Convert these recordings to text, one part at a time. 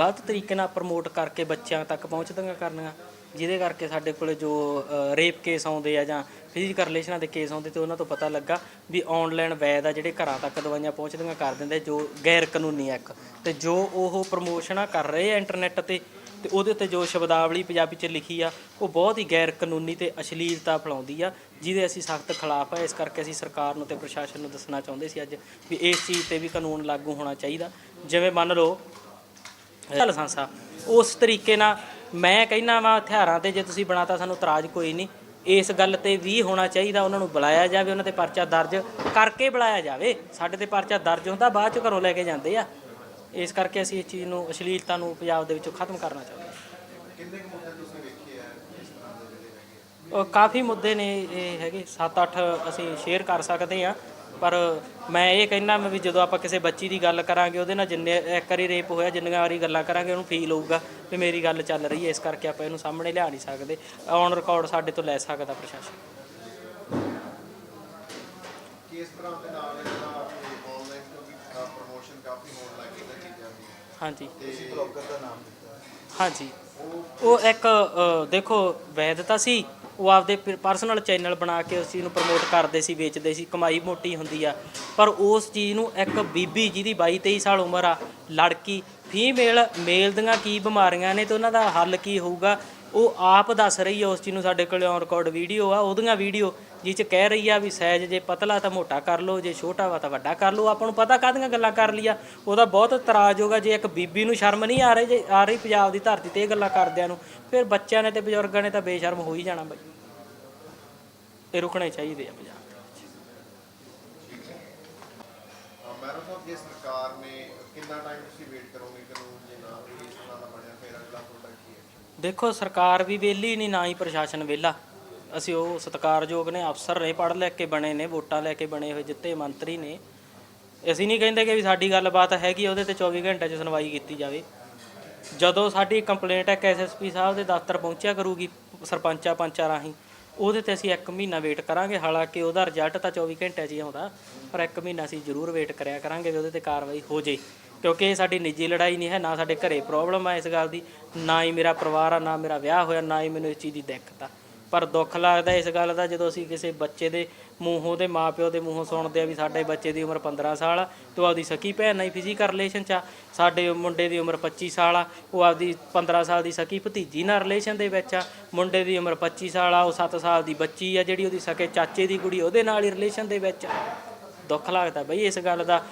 ਗਲਤ ਤਰੀਕੇ ਨਾਲ ਪ੍ਰਮੋਟ ਕਰਕੇ ਬੱਚਿਆਂ ਤੱਕ ਪਹੁੰਚਦੀਆਂ ਕਰਨੀਆਂ, ਜਿਹਦੇ ਕਰਕੇ ਸਾਡੇ ਕੋਲੇ ਜੋ ਰੇਪ ਕੇਸ ਆਉਂਦੇ ਆ ਜਾਂ ਫਿਜ਼ੀਕਲ ਰਿਲੇਸ਼ਨਾਂ ਦੇ ਕੇਸ ਆਉਂਦੇ ਤੇ ਉਹਨਾਂ ਤੋਂ ਪਤਾ ਲੱਗਾ ਵੀ ਆਨਲਾਈਨ ਵੈਦ ਆ ਜਿਹੜੇ ਘਰਾਂ ਤੱਕ ਦਵਾਈਆਂ ਪਹੁੰਚਦੀਆਂ ਕਰ ਦਿੰਦੇ, ਜੋ ਗੈਰ ਕਾਨੂੰਨੀ ਆ ਇੱਕ। ਤੇ ਜੋ ਉਹ ਪ੍ਰਮੋਸ਼ਨਾਂ ਕਰ ਰਹੇ ਆ ਇੰਟਰਨੈਟ ਤੇ ਤੇ ਉਹਦੇ ਉੱਤੇ ਜੋ ਸ਼ਬਦਾਵਲੀ ਪੰਜਾਬੀ ਚ ਲਿਖੀ ਆ, ਉਹ ਬਹੁਤ ਹੀ ਗੈਰ ਕਾਨੂੰਨੀ ਤੇ ਅਸ਼ਲੀਲਤਾ ਫੈਲਾਉਂਦੀ ਆ, ਜਿਹਦੇ ਅਸੀਂ ਸਖਤ ਖਿਲਾਫ ਆ। ਇਸ ਕਰਕੇ ਅਸੀਂ ਸਰਕਾਰ ਨੂੰ ਤੇ ਪ੍ਰਸ਼ਾਸਨ ਨੂੰ ਦੱਸਣਾ ਚਾਹੁੰਦੇ ਸੀ ਅੱਜ ਵੀ ਇਸ ਚੀਜ਼ ਤੇ ਵੀ ਕਾਨੂੰਨ ਲਾਗੂ ਹੋਣਾ ਚਾਹੀਦਾ। ਜਿਵੇਂ ਮੰਨ ਲਓ ਲਾਇਸੈਂਸ। ਆ ਉਸ ਤਰੀਕੇ ਨਾਲ ਮੈਂ ਕਹਿੰਦਾ ਵਾ ਹਥਿਆਰਾਂ ਤੇ ਜੇ ਤੁਸੀਂ ਬਣਾਤਾ ਸਾਨੂੰ ਇਤਰਾਜ਼ ਕੋਈ ਨਹੀਂ। ਇਸ ਗੱਲ ਤੇ ਵੀ ਹੋਣਾ ਚਾਹੀਦਾ ਉਹਨਾਂ ਨੂੰ ਬੁਲਾਇਆ ਜਾਵੇ ਉਹਨਾਂ ਤੇ ਪਰਚਾ ਦਰਜ ਕਰਕੇ ਬੁਲਾਇਆ ਜਾਵੇ। ਸਾਡੇ ਤੇ ਪਰਚਾ ਦਰਜ ਹੁੰਦਾ ਬਾਅਦ ਚ ਘਰੋਂ ਲੈ ਕੇ ਜਾਂਦੇ ਆ। ਇਸ ਕਰਕੇ ਅਸੀਂ ਇਸ ਚੀਜ਼ ਨੂੰ ਅਸ਼ਲੀਲਤਾ ਨੂੰ ਪੰਜਾਬ ਦੇ ਵਿੱਚੋਂ ਖਤਮ ਕਰਨਾ ਚਾਹੁੰਦੇ ਹਾਂ। ਕਿੰਨੇ ਕੁ ਮੁੱਦੇ ਤੁਸੀਂ ਵੇਖੇ ਆ ਇਸ ਤਰ੍ਹਾਂ ਦੇ ਜਿਹੜੇ ਹੈਗੇ? ਕਾਫੀ ਮੁੱਦੇ ਨੇ ਇਹ ਹੈਗੇ 7-8 ਅਸੀਂ ਸ਼ੇਅਰ ਕਰ ਸਕਦੇ ਆ ਪਰ ਮੈਂ ਇਹ ਕਹਿੰਦਾ ਮੈਂ ਵੀ ਜਦੋਂ ਆਪਾਂ ਕਿਸੇ ਬੱਚੀ ਦੀ ਗੱਲ ਕਰਾਂਗੇ ਉਹਦੇ ਨਾਲ ਜਿੰਨੇ ਇੱਕ ਵਾਰੀ ਰੇਪ ਹੋਇਆ ਜਿੰਨੀਆਂ ਵਾਰੀ ਗੱਲਾਂ ਕਰਾਂਗੇ ਉਹਨੂੰ ਫੀਲ ਹੋਊਗਾ ਵੀ ਮੇਰੀ ਗੱਲ ਚੱਲ ਰਹੀ ਹੈ ਇਸ ਕਰਕੇ ਆਪਾਂ ਇਹਨੂੰ ਸਾਹਮਣੇ ਲਿਆ ਨਹੀਂ ਸਕਦੇ। ਔਨ ਰਿਕਾਰਡ ਸਾਡੇ ਤੋਂ ਲੈ ਸਕਦਾ ਪ੍ਰਸ਼ਾਸਨ। ਕਿ ਇਸ ਤਰ੍ਹਾਂ ਦੇ ਨਾਲ ਜਿਹੜਾ ਆਨਲਾਈਨ ਕਿਉਂਕਿ ਪ੍ਰੋਮੋਸ਼ਨ ਕਾਫੀ ਹੋਣ ਲੱਗੀ ਇਹਨਾਂ ਚੀਜ਼ਾਂ ਦੀ। ਹਾਂਜੀ। ਤੁਸੀਂ ਬਲੌਗਰ ਦਾ ਨਾਮ ਦਿੱਤਾ। ਹਾਂਜੀ। ਉਹ ਇੱਕ ਦੇਖੋ ਵੈਧਤਾ ਸੀ ਉਹ ਆਪਦੇ ਪਰਸਨਲ ਚੈਨਲ ਬਣਾ ਕੇ ਉਸ ਚੀਜ਼ ਨੂੰ ਪ੍ਰਮੋਟ ਕਰਦੇ ਸੀ, ਵੇਚਦੇ ਸੀ, ਕਮਾਈ ਮੋਟੀ ਹੁੰਦੀ ਆ। ਪਰ ਉਸ ਚੀਜ਼ ਨੂੰ ਇੱਕ ਬੀਬੀ ਜਿਹਦੀ 22 23 ਸਾਲ ਉਮਰ ਆ, ਲੜਕੀ, ਫੀਮੇਲ, ਮੇਲ ਦੀਆਂ ਕੀ ਬਿਮਾਰੀਆਂ ਨੇ ਤੇ ਉਹਨਾਂ ਦਾ ਹੱਲ ਕੀ ਹੋਊਗਾ ਉਹ ਆਪ ਦੱਸ ਰਹੀ ਆ ਉਸ ਚੀਜ਼ ਨੂੰ ਸਾਡੇ ਕੋਲ ਔਨ ਰਿਕਾਰਡ ਵੀਡੀਓ ਆ, ਉਹਦੀਆਂ ਵੀਡੀਓ ਜਿਹ ਚ ਕਹਿ ਰਹੀ ਆ ਵੀ ਸਾਈਜ਼ ਜੇ ਪਤਲਾ ਤਾਂ ਮੋਟਾ ਕਰ ਲਓ, ਜੇ ਛੋਟਾ ਵਾ ਤਾਂ ਵੱਡਾ ਕਰ ਲਓ। ਆਪਾਂ ਨੂੰ ਪਤਾ ਕਾਹਦੀਆਂ ਗੱਲਾਂ ਕਰ ਲਿਆ ਉਹਦਾ ਬਹੁਤ ਇਤਰਾਜ਼ ਹੋਗਾ ਜੇ ਇੱਕ ਬੀਬੀ ਨੂੰ ਸ਼ਰਮ ਨਹੀਂ ਆ ਰਹੀ, ਜੇ ਆ ਰਹੀ ਪੰਜਾਬ ਦੀ ਧਰਤੀ ਤੇ ਇਹ ਗੱਲਾਂ ਕਰਦਿਆਂ ਨੂੰ, ਫਿਰ ਬੱਚਿਆਂ ਨੇ ਤੇ ਬਜ਼ੁਰਗਾਂ ਨੇ ਤਾਂ ਬੇਸ਼ਰਮ ਹੋ ਹੀ ਜਾਣਾ ਬਾਈ। ਇਹ ਰੁਕਣੇ ਚਾਹੀਦੇ ਆ ਪੰਜਾਬ ਮੈਡਮ ਸਾਹਿਬ ਜੇ ਸਰਕਾਰ ਨੇ, ਕਿੰਨਾ ਟਾਈਮ ਤੁਸੀਂ ਵੇਟ ਕਰੋਗੇ ਕਾਨੂੰਨ ਜੇ ਨਾ ਕੋਈ ਇਸ ਤਰ੍ਹਾਂ ਦਾ ਬਣਿਆ ਫਿਰ ਅਗਲਾ ਤੁਹਾਡਾ ਕੀ ਐਕਸ਼ਨ ਦੇਖੋ, ਸਰਕਾਰ ਵੀ ਵਿਹਲੀ ਨਹੀਂ, ਨਾ ਹੀ ਪ੍ਰਸ਼ਾਸਨ ਵਿਹਲਾ। ਅਸੀਂ ਉਹ ਸਤਿਕਾਰਯੋਗ ਨੇ, ਅਫਸਰ ਨੇ ਪੜ੍ਹ ਲਿਖ ਕੇ ਬਣੇ ਨੇ, ਵੋਟਾਂ ਲੈ ਕੇ ਬਣੇ ਹੋਏ ਜਿੱਤੇ ਮੰਤਰੀ ਨੇ। ਅਸੀਂ ਨਹੀਂ ਕਹਿੰਦੇ ਕਿ ਵੀ ਸਾਡੀ ਗੱਲਬਾਤ ਹੈਗੀ, ਉਹਦੇ ਤੇ 24 ਘੰਟੇ 'ਚ ਸੁਣਵਾਈ ਕੀਤੀ ਜਾਵੇ। ਜਦੋਂ ਸਾਡੀ ਕੰਪਲੇਂਟ ਹੈ ਐਸਐਸਪੀ ਸਾਹਿਬ ਦੇ ਦਫ਼ਤਰ ਪਹੁੰਚਿਆ ਕਰੂਗੀ, ਸਰਪੰਚਾਂ ਪੰਚਾਂ ਰਾਹੀਂ, ਉਹਦੇ ਤੇ ਅਸੀਂ 1 ਮਹੀਨਾ ਵੇਟ ਕਰਾਂਗੇ। ਹਾਲਾਂਕਿ ਉਹਦਾ ਰਿਜ਼ਲਟ ਤਾਂ 24 ਘੰਟਿਆਂ 'ਚ ਹੀ ਆਉਂਦਾ, ਪਰ 1 ਮਹੀਨਾ ਅਸੀਂ ਜ਼ਰੂਰ ਵੇਟ ਕਰਿਆ ਕਰਾਂਗੇ ਵੀ ਉਹਦੇ ਤੇ ਕਾਰਵਾਈ ਹੋ ਜੇ। ਕਿਉਂਕਿ ਇਹ ਸਾਡੀ ਨਿੱਜੀ ਲੜਾਈ ਨਹੀਂ ਹੈ, ਨਾ ਸਾਡੇ ਘਰੇ ਪ੍ਰੋਬਲਮ ਆ ਇਸ ਗੱਲ ਦੀ, ਨਾ ਹੀ ਮੇਰਾ ਪਰਿਵਾਰ ਆ, ਨਾ ਮੇਰਾ ਵਿਆਹ ਹੋਇਆ, ਨਾ ਹੀ ਮੈਨੂੰ ਇਸ ਚੀਜ਼ ਦੀ ਦਿੱਕਤ ਆ। ਪਰ ਦੁੱਖ ਲੱਗਦਾ ਇਸ ਗੱਲ ਦਾ ਜਦੋਂ ਅਸੀਂ ਕਿਸੇ ਬੱਚੇ ਦੇ ਮੂੰਹੋਂ ਦੇ ਮਾਪਿਓ ਦੇ ਮੂੰਹੋਂ ਸੁਣਦੇ ਆ ਵੀ ਸਾਡੇ ਬੱਚੇ ਦੀ ਉਮਰ 15 ਸਾਲ ਆ, ਤੇ ਉਹ ਆਪਦੀ ਸਕੀ ਭੈਣ ਨਾਲ ਫਿਜ਼ੀਕਲ ਰਿਲੇਸ਼ਨ ਚ ਆ, ਸਾਡੇ ਮੁੰਡੇ ਦੀ ਉਮਰ 25 ਸਾਲ ਆ, ਉਹ ਆਪਦੀ 15 ਸਾਲ ਦੀ ਸਕੀ ਭਤੀਜੀ ਨਾਲ ਰਿਲੇਸ਼ਨ ਦੇ ਵਿੱਚ ਆ, ਮੁੰਡੇ ਦੀ ਉਮਰ 25 ਸਾਲ ਆ, ਉਹ 7 ਸਾਲ ਦੀ ਬੱਚੀ ਆ, ਜਿਹੜੀ ਉਹਦੀ ਸਕੇ ਚਾਚੇ ਦੀ ਕੁੜੀ ਉਹਦੇ ਨਾਲ ਹੀ ਰਿਲੇਸ਼ਨ ਦੇ ਵਿੱਚ ਆ। ਦੁੱਖ ਲੱਗਦਾ। ਬਈ ਇਸ ਗੱਲ ਦਾ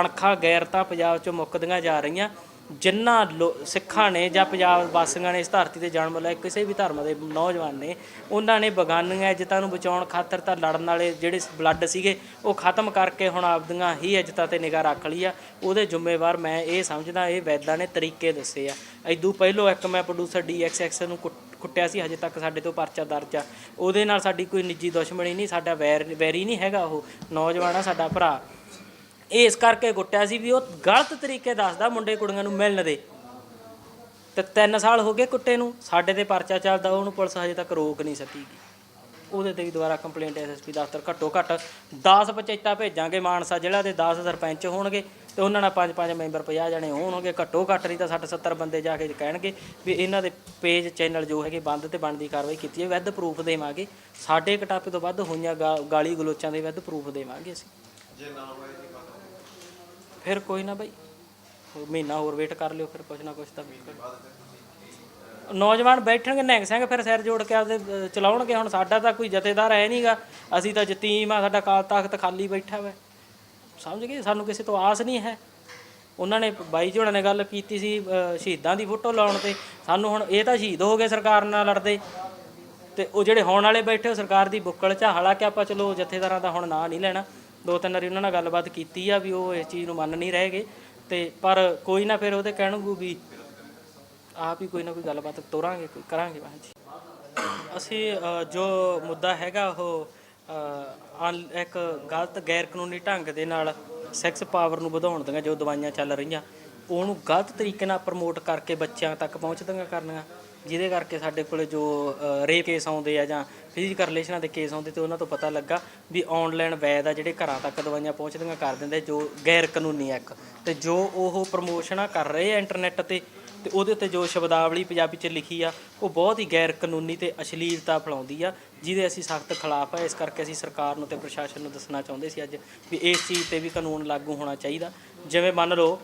ਅਣਖਾਂ ਗੈਰਤਾਂ ਪੰਜਾਬ ਚੋਂ ਮੁੱਕਦੀਆਂ ਜਾ ਰਹੀਆਂ। ਜਿਨ੍ਹਾਂ ਲੋ- ਸਿੱਖਾਂ ਨੇ ਜਾਂ ਪੰਜਾਬ ਵਾਸੀਆਂ ਨੇ ਇਸ ਧਰਤੀ ਤੇ ਜਨਮ ਲਿਆ, ਕਿਸੇ ਵੀ ਧਰਮ ਦੇ ਨੌਜਵਾਨ ਨੇ, ਉਹਨਾਂ ਨੇ ਬਗਾਨੀਆਂ ਇੱਜ਼ਤਾਂ ਨੂੰ ਬਚਾਉਣ ਖਾਤਰ ਤਾਂ ਲੜਨ ਵਾਲੇ ਜਿਹੜੇ ਬਲੱਡ ਸੀਗੇ, ਉਹ ਖਤਮ ਕਰਕੇ ਹੁਣ ਆਪਦੀਆਂ ਹੀ ਇੱਜ਼ਤਾਂ ਤੇ ਨਿਗਾਹ ਰੱਖ ਲਈ ਆ। ਉਹਦੇ ਜ਼ਿੰਮੇਵਾਰ ਮੈਂ ਇਹ ਸਮਝਦਾ, ਇਹ ਵੈਦਾਂ ਨੇ ਤਰੀਕੇ ਦੱਸੇ ਆ। ਐਦੂ ਪਹਿਲੋਂ ਇੱਕ ਮੈਂ ਪ੍ਰੋਡਿਊਸਰ ਡੀਐਕਸਐਕਸ ਨੂੰ ਕੁੱਟ- ਕੁੱਟਿਆ ਸੀ, ਹਜੇ ਤੱਕ ਸਾਡੇ ਤੋਂ ਪਰਚਾ ਦਰਜ ਆ। ਉਹਦੇ ਨਾਲ ਸਾਡੀ ਕੋਈ ਨਿੱਜੀ ਦੁਸ਼ਮਣੀ ਨਹੀਂ, ਸਾਡਾ ਵੈਰ ਵੈਰੀ ਨਹੀਂ ਹੈਗਾ ਉਹ। ਨੌਜਵਾਨ ਆ ਸਾਡਾ ਭਰਾ। ਇਹ ਇਸ ਕਰਕੇ ਕੁੱਟਿਆ ਸੀ ਵੀ ਉਹ ਗਲਤ ਤਰੀਕੇ ਦੱਸਦਾ ਮੁੰਡੇ ਕੁੜੀਆਂ ਨੂੰ ਮਿਲਣ ਦੇ। ਤੇ 3 ਸਾਲ ਹੋ ਗਏ ਕੁੱਟੇ ਨੂੰ। ਸਾਡੇ ਤੇ ਪਰਚਾ ਚੱਲਦਾ, ਉਹਨੂੰ ਪੁਲਿਸ ਹਜੇ ਤੱਕ ਰੋਕ ਨਹੀਂ ਸਕੀਗੀ। ਉਹਦੇ ਤੇ ਵੀ ਦੁਬਾਰਾ ਕੰਪਲੇਂਟ ਐਸਐਸਪੀ ਦਫ਼ਤਰ ਘੱਟੋ ਘੱਟ 10 ਪੰਚਾਇਤਾਂ ਭੇਜਾਂਗੇ, ਮਾਨਸਾ ਜ਼ਿਲ੍ਹਾ ਦੇ 10 ਸਰਪੰਚ ਹੋਣਗੇ। ਤੇ ਉਹਨਾਂ ਨਾਲ ਪੰਜ ਪੰਜ ਮੈਂਬਰ 50 ਜਣੇ ਹੋਣਗੇ ਘੱਟੋ ਘੱਟ ਨਹੀਂ ਤਾਂ 60 70 ਬੰਦੇ ਜਾ ਕੇ ਕਹਿਣਗੇ ਵੀ ਇਹਨਾਂ ਦੇ ਪੇਜ ਚੈਨਲ ਜੋ ਹੈਗੇ ਬੰਦ ਤੇ ਬਣਦੀ ਕਾਰਵਾਈ ਕੀਤੀ ਹੈ ਵਿਦ ਪ੍ਰੂਫ ਦੇਵਾਂਗੇ। ਸਾਡੇ ਕਟਾਪੇ ਤੋਂ ਵੱਧ ਹੋਈਆਂ ਗਾਲੀ ਗਲੋਚਾਂ ਦੇ ਵਿਦ ਪ੍ਰੂਫ ਦੇਵਾਂਗੇ ਅਸੀਂ। ਜੇ ਨਾ ਹੋਏ ਜੀ ਬਾਤ ਫਿਰ ਕੋਈ ਨਾ ਬਾਈ। ਮਹੀਨਾ ਹੋਰ ਵੇਟ ਕਰ ਲਿਓ ਫਿਰ ਕੁਛ ਨਾ ਕੁਛ ਤਾਂ ਨੌਜਵਾਨ ਬੈਠਣਗੇ ਨਿਹੰਗ ਸਿੰਘ ਫਿਰ ਸਿਰ ਜੋੜ ਕੇ ਆਪਦੇ ਚਲਾਉਣਗੇ। ਹੁਣ ਸਾਡਾ ਤਾਂ ਕੋਈ ਜਥੇਦਾਰ ਹੈ ਨਹੀਂਗਾ ਅਸੀਂ ਤਾਂ ਯਤੀਮ ਆ ਸਾਡਾ ਕਾਲ ਤਖਤ ਖਾਲੀ ਬੈਠਾ ਵਾ। ਸਮਝ ਗਏ? ਸਾਨੂੰ ਕਿਸੇ ਤੋਂ ਆਸ ਨਹੀਂ ਹੈ। ਉਹਨਾਂ ਨੇ ਬਾਈ ਜੀ ਹੋਣਾ ਨੇ ਗੱਲ ਕੀਤੀ ਸੀ ਅਹ, ਸ਼ਹੀਦਾਂ ਦੀ ਫੋਟੋ ਲਾਉਣ ਤੇ। ਸਾਨੂੰ ਹੁਣ ਇਹ ਤਾਂ ਸ਼ਹੀਦ ਹੋ ਗਏ ਸਰਕਾਰ ਨਾਲ ਲੜਦੇ। ਤੇ ਉਹ ਜਿਹੜੇ ਹੋਣ ਵਾਲੇ ਬੈਠੇ ਉਹ ਸਰਕਾਰ ਦੀ ਬੁੱਕਲ 'ਚ ਆ। ਹਾਲਾਂਕਿ ਆਪਾਂ ਚਲੋ ਜਥੇਦਾਰਾਂ ਦਾ ਹੁਣ ਨਾਂ ਨਹੀਂ ਲੈਣਾ। ਦੋ ਤਿੰਨ ਵਾਰੀ ਉਹਨਾਂ ਨਾਲ ਗੱਲਬਾਤ ਕੀਤੀ ਆ ਵੀ ਉਹ ਇਸ ਚੀਜ਼ ਨੂੰ ਮੰਨ ਨਹੀਂ ਰਹੇਗੇ ਤੇ ਪਰ ਕੋਈ ਨਾ ਫਿਰ ਉਹਦੇ ਕਹਿਣਗੂ ਵੀ ਆਪ ਹੀ ਕੋਈ ਨਾ ਕੋਈ ਗੱਲਬਾਤ ਤੋਰਾਂਗੇ ਕੋਈ ਕਰਾਂਗੇ ਬਾਅਦ ਅਸੀਂ ਅ, ਜੋ ਮੁੱਦਾ ਹੈਗਾ ਉਹ ਅਨ- ਇੱਕ ਗਲਤ ਗੈਰ ਕਾਨੂੰਨੀ ਢੰਗ ਦੇ ਨਾਲ ਸੈਕਸ ਪਾਵਰ ਨੂੰ ਵਧਾਉਣ ਦੀਆਂ ਜੋ ਦਵਾਈਆਂ ਚੱਲ ਰਹੀਆਂ, ਉਹਨੂੰ ਗਲਤ ਤਰੀਕੇ ਨਾਲ ਪ੍ਰਮੋਟ ਕਰਕੇ ਬੱਚਿਆਂ ਤੱਕ ਪਹੁੰਚਦੀਆਂ ਕਰਨੀਆਂ, ਜਿਹਦੇ ਕਰਕੇ ਸਾਡੇ ਕੋਲੇ ਜੋ ਰੇਪ ਕੇਸ ਆਉਂਦੇ ਆ ਜਾਂ ਫਿਜ਼ੀਕਲ ਰਿਲੇਸ਼ਨਾਂ ਦੇ ਕੇਸ ਆਉਂਦੇ ਤੇ ਉਹਨਾਂ ਤੋਂ ਪਤਾ ਲੱਗਾ ਵੀ ਆਨਲਾਈਨ ਵੈਦ ਆ ਜਿਹੜੇ ਘਰਾਂ ਤੱਕ ਦਵਾਈਆਂ ਪਹੁੰਚਦੀਆਂ ਕਰ ਦਿੰਦੇ, ਜੋ ਗੈਰ ਕਾਨੂੰਨੀ ਆ ਇੱਕ। ਤੇ ਜੋ ਉਹ ਪ੍ਰਮੋਸ਼ਨਾਂ ਕਰ ਰਹੇ ਆ ਇੰਟਰਨੈਟ ਤੇ ਤੇ ਉਹਦੇ ਉੱਤੇ ਜੋ ਸ਼ਬਦਾਵਲੀ ਪੰਜਾਬੀ 'ਚ ਲਿਖੀ ਆ, ਉਹ ਬਹੁਤ ਹੀ ਗੈਰ ਕਾਨੂੰਨੀ ਤੇ ਅਸ਼ਲੀਲਤਾ ਫੈਲਾਉਂਦੀ ਆ ਜਿਹਦੇ ਅਸੀਂ ਸਖਤ ਖਿਲਾਫ ਆ, ਇਸ ਕਰਕੇ ਅਸੀਂ ਸਰਕਾਰ ਨੂੰ ਤੇ ਪ੍ਰਸ਼ਾਸਨ ਨੂੰ ਦੱਸਣਾ ਚਾਹੁੰਦੇ ਸੀ ਅੱਜ ਵੀ ਇਸ ਚੀਜ਼ ਤੇ ਵੀ ਕਾਨੂੰਨ ਲਾਗੂ ਹੋਣਾ ਚਾਹੀਦਾ। ਜਿਵੇਂ ਮੰਨ ਲਓ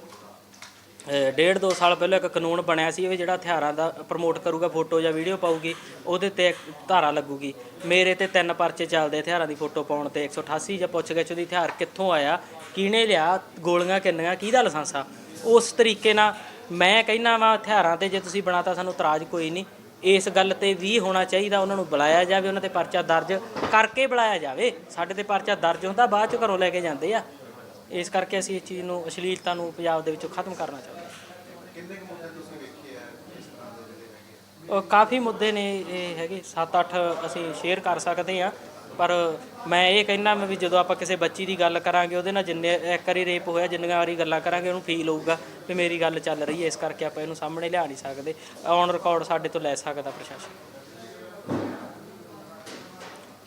ਡੇਢ ਦੋ ਸਾਲ ਪਹਿਲਾਂ ਇੱਕ ਕਾਨੂੰਨ ਬਣਿਆ ਸੀ ਵੀ ਜਿਹੜਾ ਹਥਿਆਰਾਂ ਦਾ ਪ੍ਰਮੋਟ ਕਰੂਗਾ ਫੋਟੋ ਜਾਂ ਵੀਡੀਓ ਪਾਊਗੀ, ਉਹਦੇ ਤੇ ਧਾਰਾ ਲੱਗੂਗੀ। ਮੇਰੇ ਤੇ ਤਿੰਨ ਪਰਚੇ ਚੱਲਦੇ ਹਥਿਆਰਾਂ ਦੀ ਫੋਟੋ ਪਾਉਣ ਤੇ 188 ਜਾਂ ਪੁੱਛ ਗਿੱਛ ਦੀ ਹਥਿਆਰ ਕਿੱਥੋਂ ਆਇਆ, ਕਿਹਨੇ ਲਿਆ, ਗੋਲੀਆਂ ਕਿੰਨੀਆਂ, ਕਿਹਦਾ ਲਾਇਸੈਂਸ ਆ? ਉਸ ਤਰੀਕੇ ਨਾਲ ਮੈਂ ਕਹਿੰਦਾ ਵਾਂ, ਹਥਿਆਰਾਂ ਤੇ ਜੇ ਤੁਸੀਂ ਬਣਾਤਾ, ਸਾਨੂੰ ਇਤਰਾਜ਼ ਕੋਈ ਨਹੀਂ। ਇਸ ਗੱਲ ਤੇ ਵੀ ਹੋਣਾ ਚਾਹੀਦਾ ਉਹਨਾਂ ਨੂੰ ਬੁਲਾਇਆ ਜਾਵੇ ਉਹਨਾਂ ਤੇ ਪਰਚਾ ਦਰਜ ਕਰਕੇ ਬੁਲਾਇਆ ਜਾਵੇ। ਸਾਡੇ ਤੇ ਪਰਚਾ ਦਰਜ ਹੁੰਦਾ ਬਾਅਦ ਚ ਘਰੋਂ ਲੈ ਕੇ ਜਾਂਦੇ ਆ। ਇਸ ਕਰਕੇ ਅਸੀਂ ਇਸ ਚੀਜ਼ ਨੂੰ ਅਸ਼ਲੀਲਤਾ ਨੂੰ ਪੰਜਾਬ ਦੇ ਵਿੱਚੋਂ ਖਤਮ ਕਰਨਾ ਚਾਹੁੰਦੇ ਹਾਂ। ਕਿੰਨੇ ਕੁ ਮੁੱਦੇ ਤੁਸੀਂ ਵੇਖੇ ਆ ਇਸ ਤਰ੍ਹਾਂ ਦੇ ਜਿਹੜੇ ਹੈਗੇ? ਕਾਫੀ ਮੁੱਦੇ ਨੇ ਇਹ ਹੈਗੇ। 7-8 ਅਸੀਂ ਸ਼ੇਅਰ ਕਰ ਸਕਦੇ ਆ ਪਰ ਮੈਂ ਇਹ ਕਹਿਣਾ ਮੈਂ ਵੀ ਜਦੋਂ ਆਪਾਂ ਕਿਸੇ ਬੱਚੀ ਦੀ ਗੱਲ ਕਰਾਂਗੇ ਉਹਦੇ ਨਾਲ ਜਿੰਨੇ ਇੱਕ ਵਾਰੀ ਰੇਪ ਹੋਇਆ ਜਿੰਨੀਆਂ ਵਾਰੀ ਗੱਲਾਂ ਕਰਾਂਗੇ ਉਹਨੂੰ ਫੀਲ ਹੋਊਗਾ ਵੀ ਮੇਰੀ ਗੱਲ ਚੱਲ ਰਹੀ ਹੈ। ਇਸ ਕਰਕੇ ਆਪਾਂ ਇਹਨੂੰ ਸਾਹਮਣੇ ਲਿਆ ਨਹੀਂ ਸਕਦੇ। ਔਨ ਰਿਕਾਰਡ ਸਾਡੇ ਤੋਂ ਲੈ ਸਕਦਾ ਪ੍ਰਸ਼ਾਸਨ।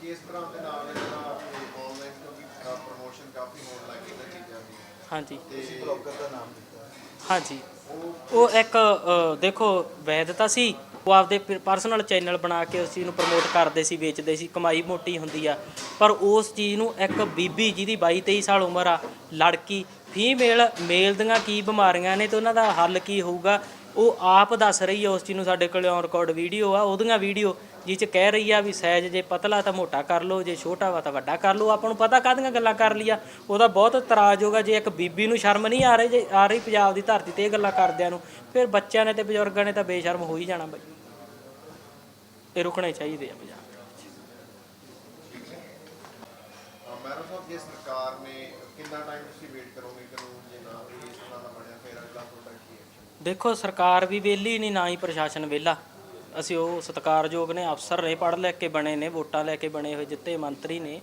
ਕਿ ਇਸ ਤਰ੍ਹਾਂ ਦੇ ਨਾਲ ਜਿਹੜਾ ਆਨਲਾਈਨ ਕਿਉਂਕਿ ਪ੍ਰੋਮੋਸ਼ਨ ਕਾਫੀ ਹੋਣ ਲੱਗੀ ਇਹਨਾਂ ਚੀਜ਼ਾਂ ਦੀ। ਹਾਂਜੀ। ਤੇ ਬਲੌਗਰ ਦਾ ਨਾਮ ਦਿੱਤਾ। ਹਾਂਜੀ। ਉਹ ਇੱਕ ਦੇਖੋ ਵੈਧਤਾ ਸੀ। ਉਹ ਆਪਦੇ ਪਰਸਨਲ ਚੈਨਲ ਬਣਾ ਕੇ ਉਸ ਚੀਜ਼ ਨੂੰ ਪ੍ਰਮੋਟ ਕਰਦੇ ਸੀ, ਵੇਚਦੇ ਸੀ, ਕਮਾਈ ਮੋਟੀ ਹੁੰਦੀ ਆ। ਪਰ ਉਸ ਚੀਜ਼ ਨੂੰ ਇੱਕ ਬੀਬੀ ਜਿਹਦੀ 22 23 ਸਾਲ ਉਮਰ ਆ, ਲੜਕੀ, ਫੀਮੇਲ, ਮੇਲ ਦੀਆਂ ਕੀ ਬਿਮਾਰੀਆਂ ਨੇ ਤੇ ਉਹਨਾਂ ਦਾ ਹੱਲ ਕੀ ਹੋਊਗਾ, ਉਹ ਆਪ ਦੱਸ ਰਹੀ ਹੈ ਉਸ ਚੀਜ਼ ਨੂੰ ਸਾਡੇ ਕੋਲ ਔਨ ਰਿਕਾਰਡ ਵੀਡੀਓ ਆ, ਉਹਦੀਆਂ ਵੀਡੀਓ ਜਿਹ ਚ ਕਹਿ ਰਹੀ ਆ ਵੀ ਸਾਈਜ਼ ਜੇ ਪਤਲਾ ਤਾਂ ਮੋਟਾ ਕਰ ਲਓ ਜੇ ਛੋਟਾ ਵਾ ਤਾਂ ਵੱਡਾ ਕਰ ਲਓ। ਆਪਾਂ ਨੂੰ ਪਤਾ ਕਾਹਦੀਆਂ ਗੱਲਾਂ ਕਰ ਲਿਆ ਉਹਦਾ ਬਹੁਤ ਇਤਰਾਜ਼ ਹੋਗਾ ਜੇ ਇੱਕ ਬੀਬੀ ਨੂੰ ਸ਼ਰਮ ਨਹੀਂ ਆ ਰਹੀ ਜੇ ਆ ਰਹੀ ਪੰਜਾਬ ਦੀ ਧਰਤੀ ਤੇ ਇਹ ਗੱਲਾਂ ਕਰਦਿਆਂ ਨੂੰ। ਫਿਰ ਬੱਚਿਆਂ ਨੇ ਤੇ ਬਜ਼ੁਰਗਾਂ ਨੇ ਤਾਂ ਬੇਸ਼ਰਮ ਹੋ ਹੀ ਜਾਣਾ ਬਈ। ਇਹ ਰੁਕਣੇ ਚਾਹੀਦੇ ਆ ਪੰਜਾਬ ਮੈਡਮ ਸਾਹਿਬ ਜੇ ਸਰਕਾਰ ਨੇ ਕਿੰਨਾ ਟਾਈਮ ਤੁਸੀਂ ਵੇਟ ਕਰੋਗੇ ਕਾਨੂੰਨ ਜੇ ਨਾ ਹੋਈ ਇਸ ਤਰ੍ਹਾਂ ਦਾ ਬਣਿਆ ਫਿਰ ਅਗਲਾ ਤੁਹਾਡਾ ਕੀ ਐਕਸ਼ਨ ਦੇਖੋ ਸਰਕਾਰ ਵੀ ਵਿਹਲੀ ਨਹੀਂ ਨਾ ਹੀ ਪ੍ਰਸ਼ਾਸਨ ਵਿਹਲਾ। ਅਸੀਂ ਉਹ ਸਤਿਕਾਰਯੋਗ ਨੇ, ਅਫਸਰ ਨੇ ਪੜ੍ਹ ਲਿਖ ਕੇ ਬਣੇ ਨੇ, ਵੋਟਾਂ ਲੈ ਕੇ ਬਣੇ ਹੋਏ ਜਿੱਤੇ ਮੰਤਰੀ ਨੇ।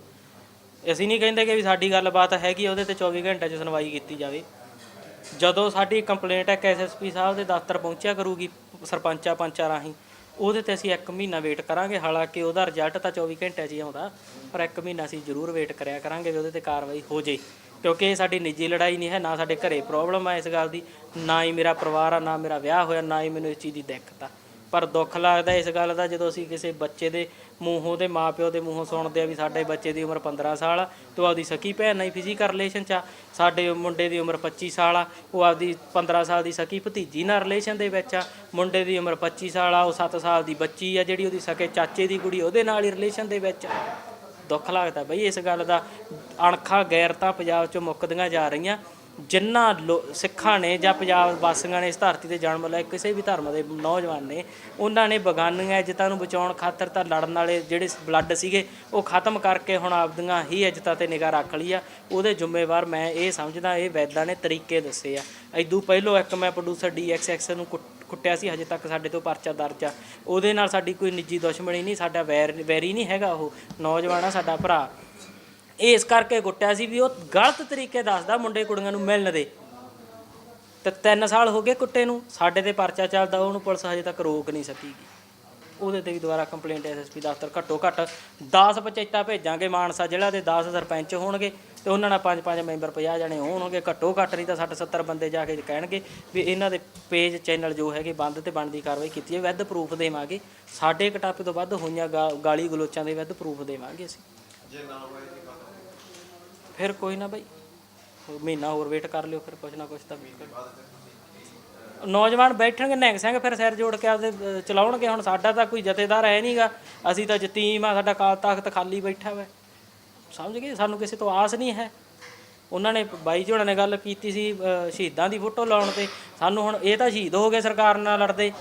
ਅਸੀਂ ਨਹੀਂ ਕਹਿੰਦੇ ਕਿ ਵੀ ਸਾਡੀ ਗੱਲਬਾਤ ਹੈਗੀ, ਉਹਦੇ ਤੇ 24 ਘੰਟੇ 'ਚ ਸੁਣਵਾਈ ਕੀਤੀ ਜਾਵੇ। ਜਦੋਂ ਸਾਡੀ ਕੰਪਲੇਂਟ ਇੱਕ ਐਸਐਸਪੀ ਸਾਹਿਬ ਦੇ ਦਫ਼ਤਰ ਪਹੁੰਚਿਆ ਕਰੂਗੀ ਸਰਪੰਚਾਂ ਪੰਚਾਂ ਰਾਹੀਂ, ਉਹਦੇ ਤੇ ਅਸੀਂ 1 ਮਹੀਨਾ ਵੇਟ ਕਰਾਂਗੇ। ਹਾਲਾਂਕਿ ਉਹਦਾ ਰਿਜ਼ਲਟ ਤਾਂ 24 ਘੰਟਿਆਂ 'ਚ ਹੀ ਆਉਂਦਾ, ਪਰ 1 ਮਹੀਨਾ ਅਸੀਂ ਜ਼ਰੂਰ ਵੇਟ ਕਰਿਆ ਕਰਾਂਗੇ ਵੀ ਉਹਦੇ ਤੇ ਕਾਰਵਾਈ ਹੋ ਜੇ ਕਿਉਂਕਿ ਇਹ ਸਾਡੀ ਨਿੱਜੀ ਲੜਾਈ ਨਹੀਂ ਹੈ, ਨਾ ਸਾਡੇ ਘਰੇ ਪ੍ਰੋਬਲਮ ਆ ਇਸ ਗੱਲ ਦੀ, ਨਾ ਹੀ ਮੇਰਾ ਪਰਿਵਾਰ ਆ, ਨਾ ਮੇਰਾ ਵਿਆਹ ਹੋਇਆ, ਨਾ ਹੀ ਮੈਨੂੰ ਇਸ ਚੀਜ਼ ਦੀ ਦਿੱਕਤ ਆ। ਪਰ ਦੁੱਖ ਲੱਗਦਾ ਇਸ ਗੱਲ ਦਾ ਜਦੋਂ ਅਸੀਂ ਕਿਸੇ ਬੱਚੇ ਦੇ ਮੂੰਹੋਂ ਦੇ ਮਾਪਿਓ ਦੇ ਮੂੰਹੋਂ ਸੁਣਦੇ ਆ ਵੀ ਸਾਡੇ ਬੱਚੇ ਦੀ ਉਮਰ 15 ਸਾਲ ਆ, ਤੇ ਉਹ ਆਪਦੀ ਸਕੀ ਭੈਣ ਨਾਲ ਹੀ ਫਿਜ਼ੀਕਲ ਰਿਲੇਸ਼ਨ ਚ ਆ। ਸਾਡੇ ਮੁੰਡੇ ਦੀ ਉਮਰ 25 ਸਾਲ ਆ, ਉਹ ਆਪਦੀ 15 ਸਾਲ ਦੀ ਸਕੀ ਭਤੀਜੀ ਨਾਲ ਰਿਲੇਸ਼ਨ ਦੇ ਵਿੱਚ ਆ। ਮੁੰਡੇ ਦੀ ਉਮਰ 25 ਸਾਲ ਆ, ਉਹ 7 ਸਾਲ ਦੀ ਬੱਚੀ ਆ ਜਿਹੜੀ ਉਹਦੀ ਸਕੇ ਚਾਚੇ ਦੀ ਕੁੜੀ, ਉਹਦੇ ਨਾਲ ਹੀ ਰਿਲੇਸ਼ਨ ਦੇ ਵਿੱਚ ਆ। ਦੁੱਖ ਲੱਗਦਾ ਬਈ ਇਸ ਗੱਲ ਦਾ ਅਣਖਾਂ ਗੈਰਤਾਂ ਪੰਜਾਬ ਚੋਂ ਮੁੱਕਦੀਆਂ ਜਾ ਰਹੀਆਂ। ਜਿਨ੍ਹਾਂ ਲੋ- ਸਿੱਖਾਂ ਨੇ ਜਾਂ ਪੰਜਾਬ ਵਾਸੀਆਂ ਨੇ ਇਸ ਧਰਤੀ ਤੇ ਜਨਮ ਲਿਆ, ਕਿਸੇ ਵੀ ਧਰਮ ਦੇ ਨੌਜਵਾਨ ਨੇ, ਉਹਨਾਂ ਨੇ ਬਗਾਨੀਆਂ, ਇੱਜ਼ਤਾਂ ਨੂੰ ਬਚਾਉਣ ਖਾਤਰ ਤਾਂ ਲੜਨ ਵਾਲੇ ਜਿਹੜੇ ਬਲੱਡ ਸੀਗੇ, ਉਹ ਖਤਮ ਕਰਕੇ ਹੁਣ ਆਪਦੀਆਂ ਹੀ ਇੱਜ਼ਤਾਂ ਤੇ ਨਿਗਾਹ ਰੱਖ ਲਈ ਆ। ਉਹਦੇ ਜ਼ਿੰਮੇਵਾਰ ਮੈਂ ਇਹ ਸਮਝਦਾ, ਇਹ ਵੈਦਾਂ ਨੇ ਤਰੀਕੇ ਦੱਸੇ ਆ। ਐਦੂ ਪਹਿਲੋਂ ਇੱਕ ਮੈਂ ਪ੍ਰੋਡਿਊਸਰ ਡੀਐਕਸਐਕਸ ਨੂੰ ਕੁੱਟਿਆ ਸੀ, ਹਜੇ ਤੱਕ ਸਾਡੇ ਤੋਂ ਪਰਚਾ ਦਰਜ ਆ। ਉਹਦੇ ਨਾਲ ਸਾਡੀ ਕੋਈ ਨਿੱਜੀ ਦੁਸ਼ਮਣੀ ਨਹੀਂ, ਸਾਡਾ ਵੈਰ, ਵੈਰੀ ਨਹੀਂ ਹੈਗਾ ਉਹ। ਨੌਜਵਾਨ ਆ, ਸਾਡਾ ਭਰਾ। ਇਸ ਕਰਕੇ ਕੁੱਟਿਆ ਸੀ ਵੀ ਉਹ ਗਲਤ ਤਰੀਕੇ ਦੱਸਦਾ ਮੁੰਡੇ ਕੁੜੀਆਂ ਨੂੰ ਮਿਲਣ ਦੇ। ਤੇ 3 ਸਾਲ ਹੋ ਗਏ ਕੁੱਟੇ ਨੂੰ, ਸਾਡੇ ਤੇ ਪਰਚਾ ਚੱਲਦਾ, ਉਹਨੂੰ ਪੁਲਿਸ ਹਜੇ ਤੱਕ ਰੋਕ ਨਹੀਂ ਸਕੀ ਉਹਦੇ ਤੇ ਵੀ ਦੁਬਾਰਾ ਕੰਪਲੇਂਟ ਐਸਐਸਪੀ ਦਫ਼ਤਰ ਘੱਟੋ ਘੱਟ 10 ਪੰਚਾਇਤਾਂ ਭੇਜਾਂਗੇ, ਮਾਨਸਾ ਜ਼ਿਲ੍ਹਾ ਦੇ 10 ਸਰਪੰਚ ਹੋਣਗੇ ਤੇ ਉਹਨਾਂ ਨਾਲ 5-5 ਮੈਂਬਰ 50 ਜਣੇ ਹੋਣਗੇ। ਘੱਟੋ ਘੱਟ ਨਹੀਂ ਤਾਂ 60-70 ਬੰਦੇ ਜਾ ਕੇ ਕਹਿਣਗੇ ਵੀ ਇਹਨਾਂ ਦੇ ਪੇਜ, ਚੈਨਲ ਜੋ ਹੈਗੇ ਬੰਦ ਤੇ ਬਣਦੀ ਕਾਰਵਾਈ ਕੀਤੀ ਹੈ ਵਿਦ ਪ੍ਰੂਫ ਦੇਵਾਂਗੇ। ਸਾਡੇ ਕਟਾਪੇ ਤੋਂ ਵੱਧ ਹੋਈਆਂ ਗਾ- ਗਾਲੀ ਗਲੋਚਾਂ ਦੇ ਵਿਦ ਪ੍ਰੂਫ ਦੇਵਾਂਗੇ ਅਸੀਂ। ਜੇ ਨਾ ਹੋਏ ਫਿਰ ਕੋਈ ਨਾ ਬਾਈ। ਮਹੀਨਾ ਹੋਰ ਵੇਟ ਕਰ ਲਿਓ, ਫਿਰ ਕੁਛ ਨਾ ਕੁਛ ਤਾਂ ਨੌਜਵਾਨ ਬੈਠਣਗੇ ਨਿਹੰਗ ਸਿੰਘ ਫਿਰ ਸਿਰ ਜੋੜ ਕੇ ਆਪਦੇ ਚਲਾਉਣਗੇ। ਹੁਣ ਸਾਡਾ ਤਾਂ ਕੋਈ ਜਥੇਦਾਰ ਹੈ ਨਹੀਂਗਾ ਅਸੀਂ ਤਾਂ ਯਤੀਮ ਆ, ਸਾਡਾ ਕਾਲ ਤਖਤ ਖਾਲੀ ਬੈਠਾ ਵਾ। ਸਮਝ ਗਏ? ਸਾਨੂੰ ਕਿਸੇ ਤੋਂ ਆਸ ਨਹੀਂ ਹੈ। ਉਹਨਾਂ ਨੇ, ਬਾਈ ਜੀ ਹੋਣਾ ਨੇ ਗੱਲ ਕੀਤੀ ਸੀ ਸ਼ਹੀਦਾਂ ਦੀ ਫੋਟੋ ਲਾਉਣ ਤੇ। ਸਾਨੂੰ ਹੁਣ ਇਹ ਤਾਂ ਸ਼ਹੀਦ ਹੋ ਗਏ ਸਰਕਾਰ ਨਾਲ ਲੜਦੇ।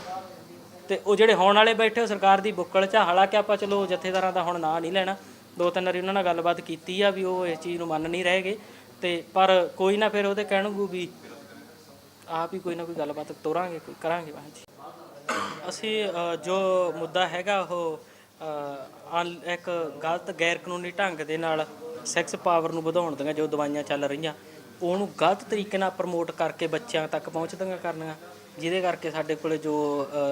ਤੇ ਉਹ ਜਿਹੜੇ ਹੋਣ ਵਾਲੇ ਬੈਠੇ, ਉਹ ਸਰਕਾਰ ਦੀ ਬੁੱਕਲ ਚ ਆ। ਹਾਲਾਂਕਿ ਆਪਾਂ ਚਲੋ ਜਥੇਦਾਰਾਂ ਦਾ ਹੁਣ ਨਾਂ ਨਹੀਂ ਲੈਣਾ। ਦੋ ਤਿੰਨ ਵਾਰੀ ਉਹਨਾਂ ਨਾਲ ਗੱਲਬਾਤ ਕੀਤੀ ਆ ਵੀ ਉਹ ਇਸ ਚੀਜ਼ ਨੂੰ ਮੰਨ ਨਹੀਂ ਰਹੇਗੇ। ਤੇ ਪਰ ਕੋਈ ਨਾ ਫਿਰ ਉਹਦੇ ਕਹਿਣਗੂ ਵੀ ਆਪ ਹੀ ਕੋਈ ਨਾ ਕੋਈ ਗੱਲਬਾਤ ਤੋਰਾਂਗੇ, ਕੋਈ ਕਰਾਂਗੇ ਹਾਂਜੀ ਅਸੀਂ ਜੋ ਮੁੱਦਾ ਹੈਗਾ ਉਹ ਅਨ- ਇੱਕ ਗਲਤ ਗੈਰ ਕਾਨੂੰਨੀ ਢੰਗ ਦੇ ਨਾਲ ਸੈਕਸ ਪਾਵਰ ਨੂੰ ਵਧਾਉਣ ਦੀਆਂ ਜੋ ਦਵਾਈਆਂ ਚੱਲ ਰਹੀਆਂ ਉਹਨੂੰ ਗਲਤ ਤਰੀਕੇ ਨਾਲ ਪ੍ਰਮੋਟ ਕਰਕੇ ਬੱਚਿਆਂ ਤੱਕ ਪਹੁੰਚਦੀਆਂ ਕਰਨੀਆਂ, ਜਿਹਦੇ ਕਰਕੇ ਸਾਡੇ ਕੋਲੇ ਜੋ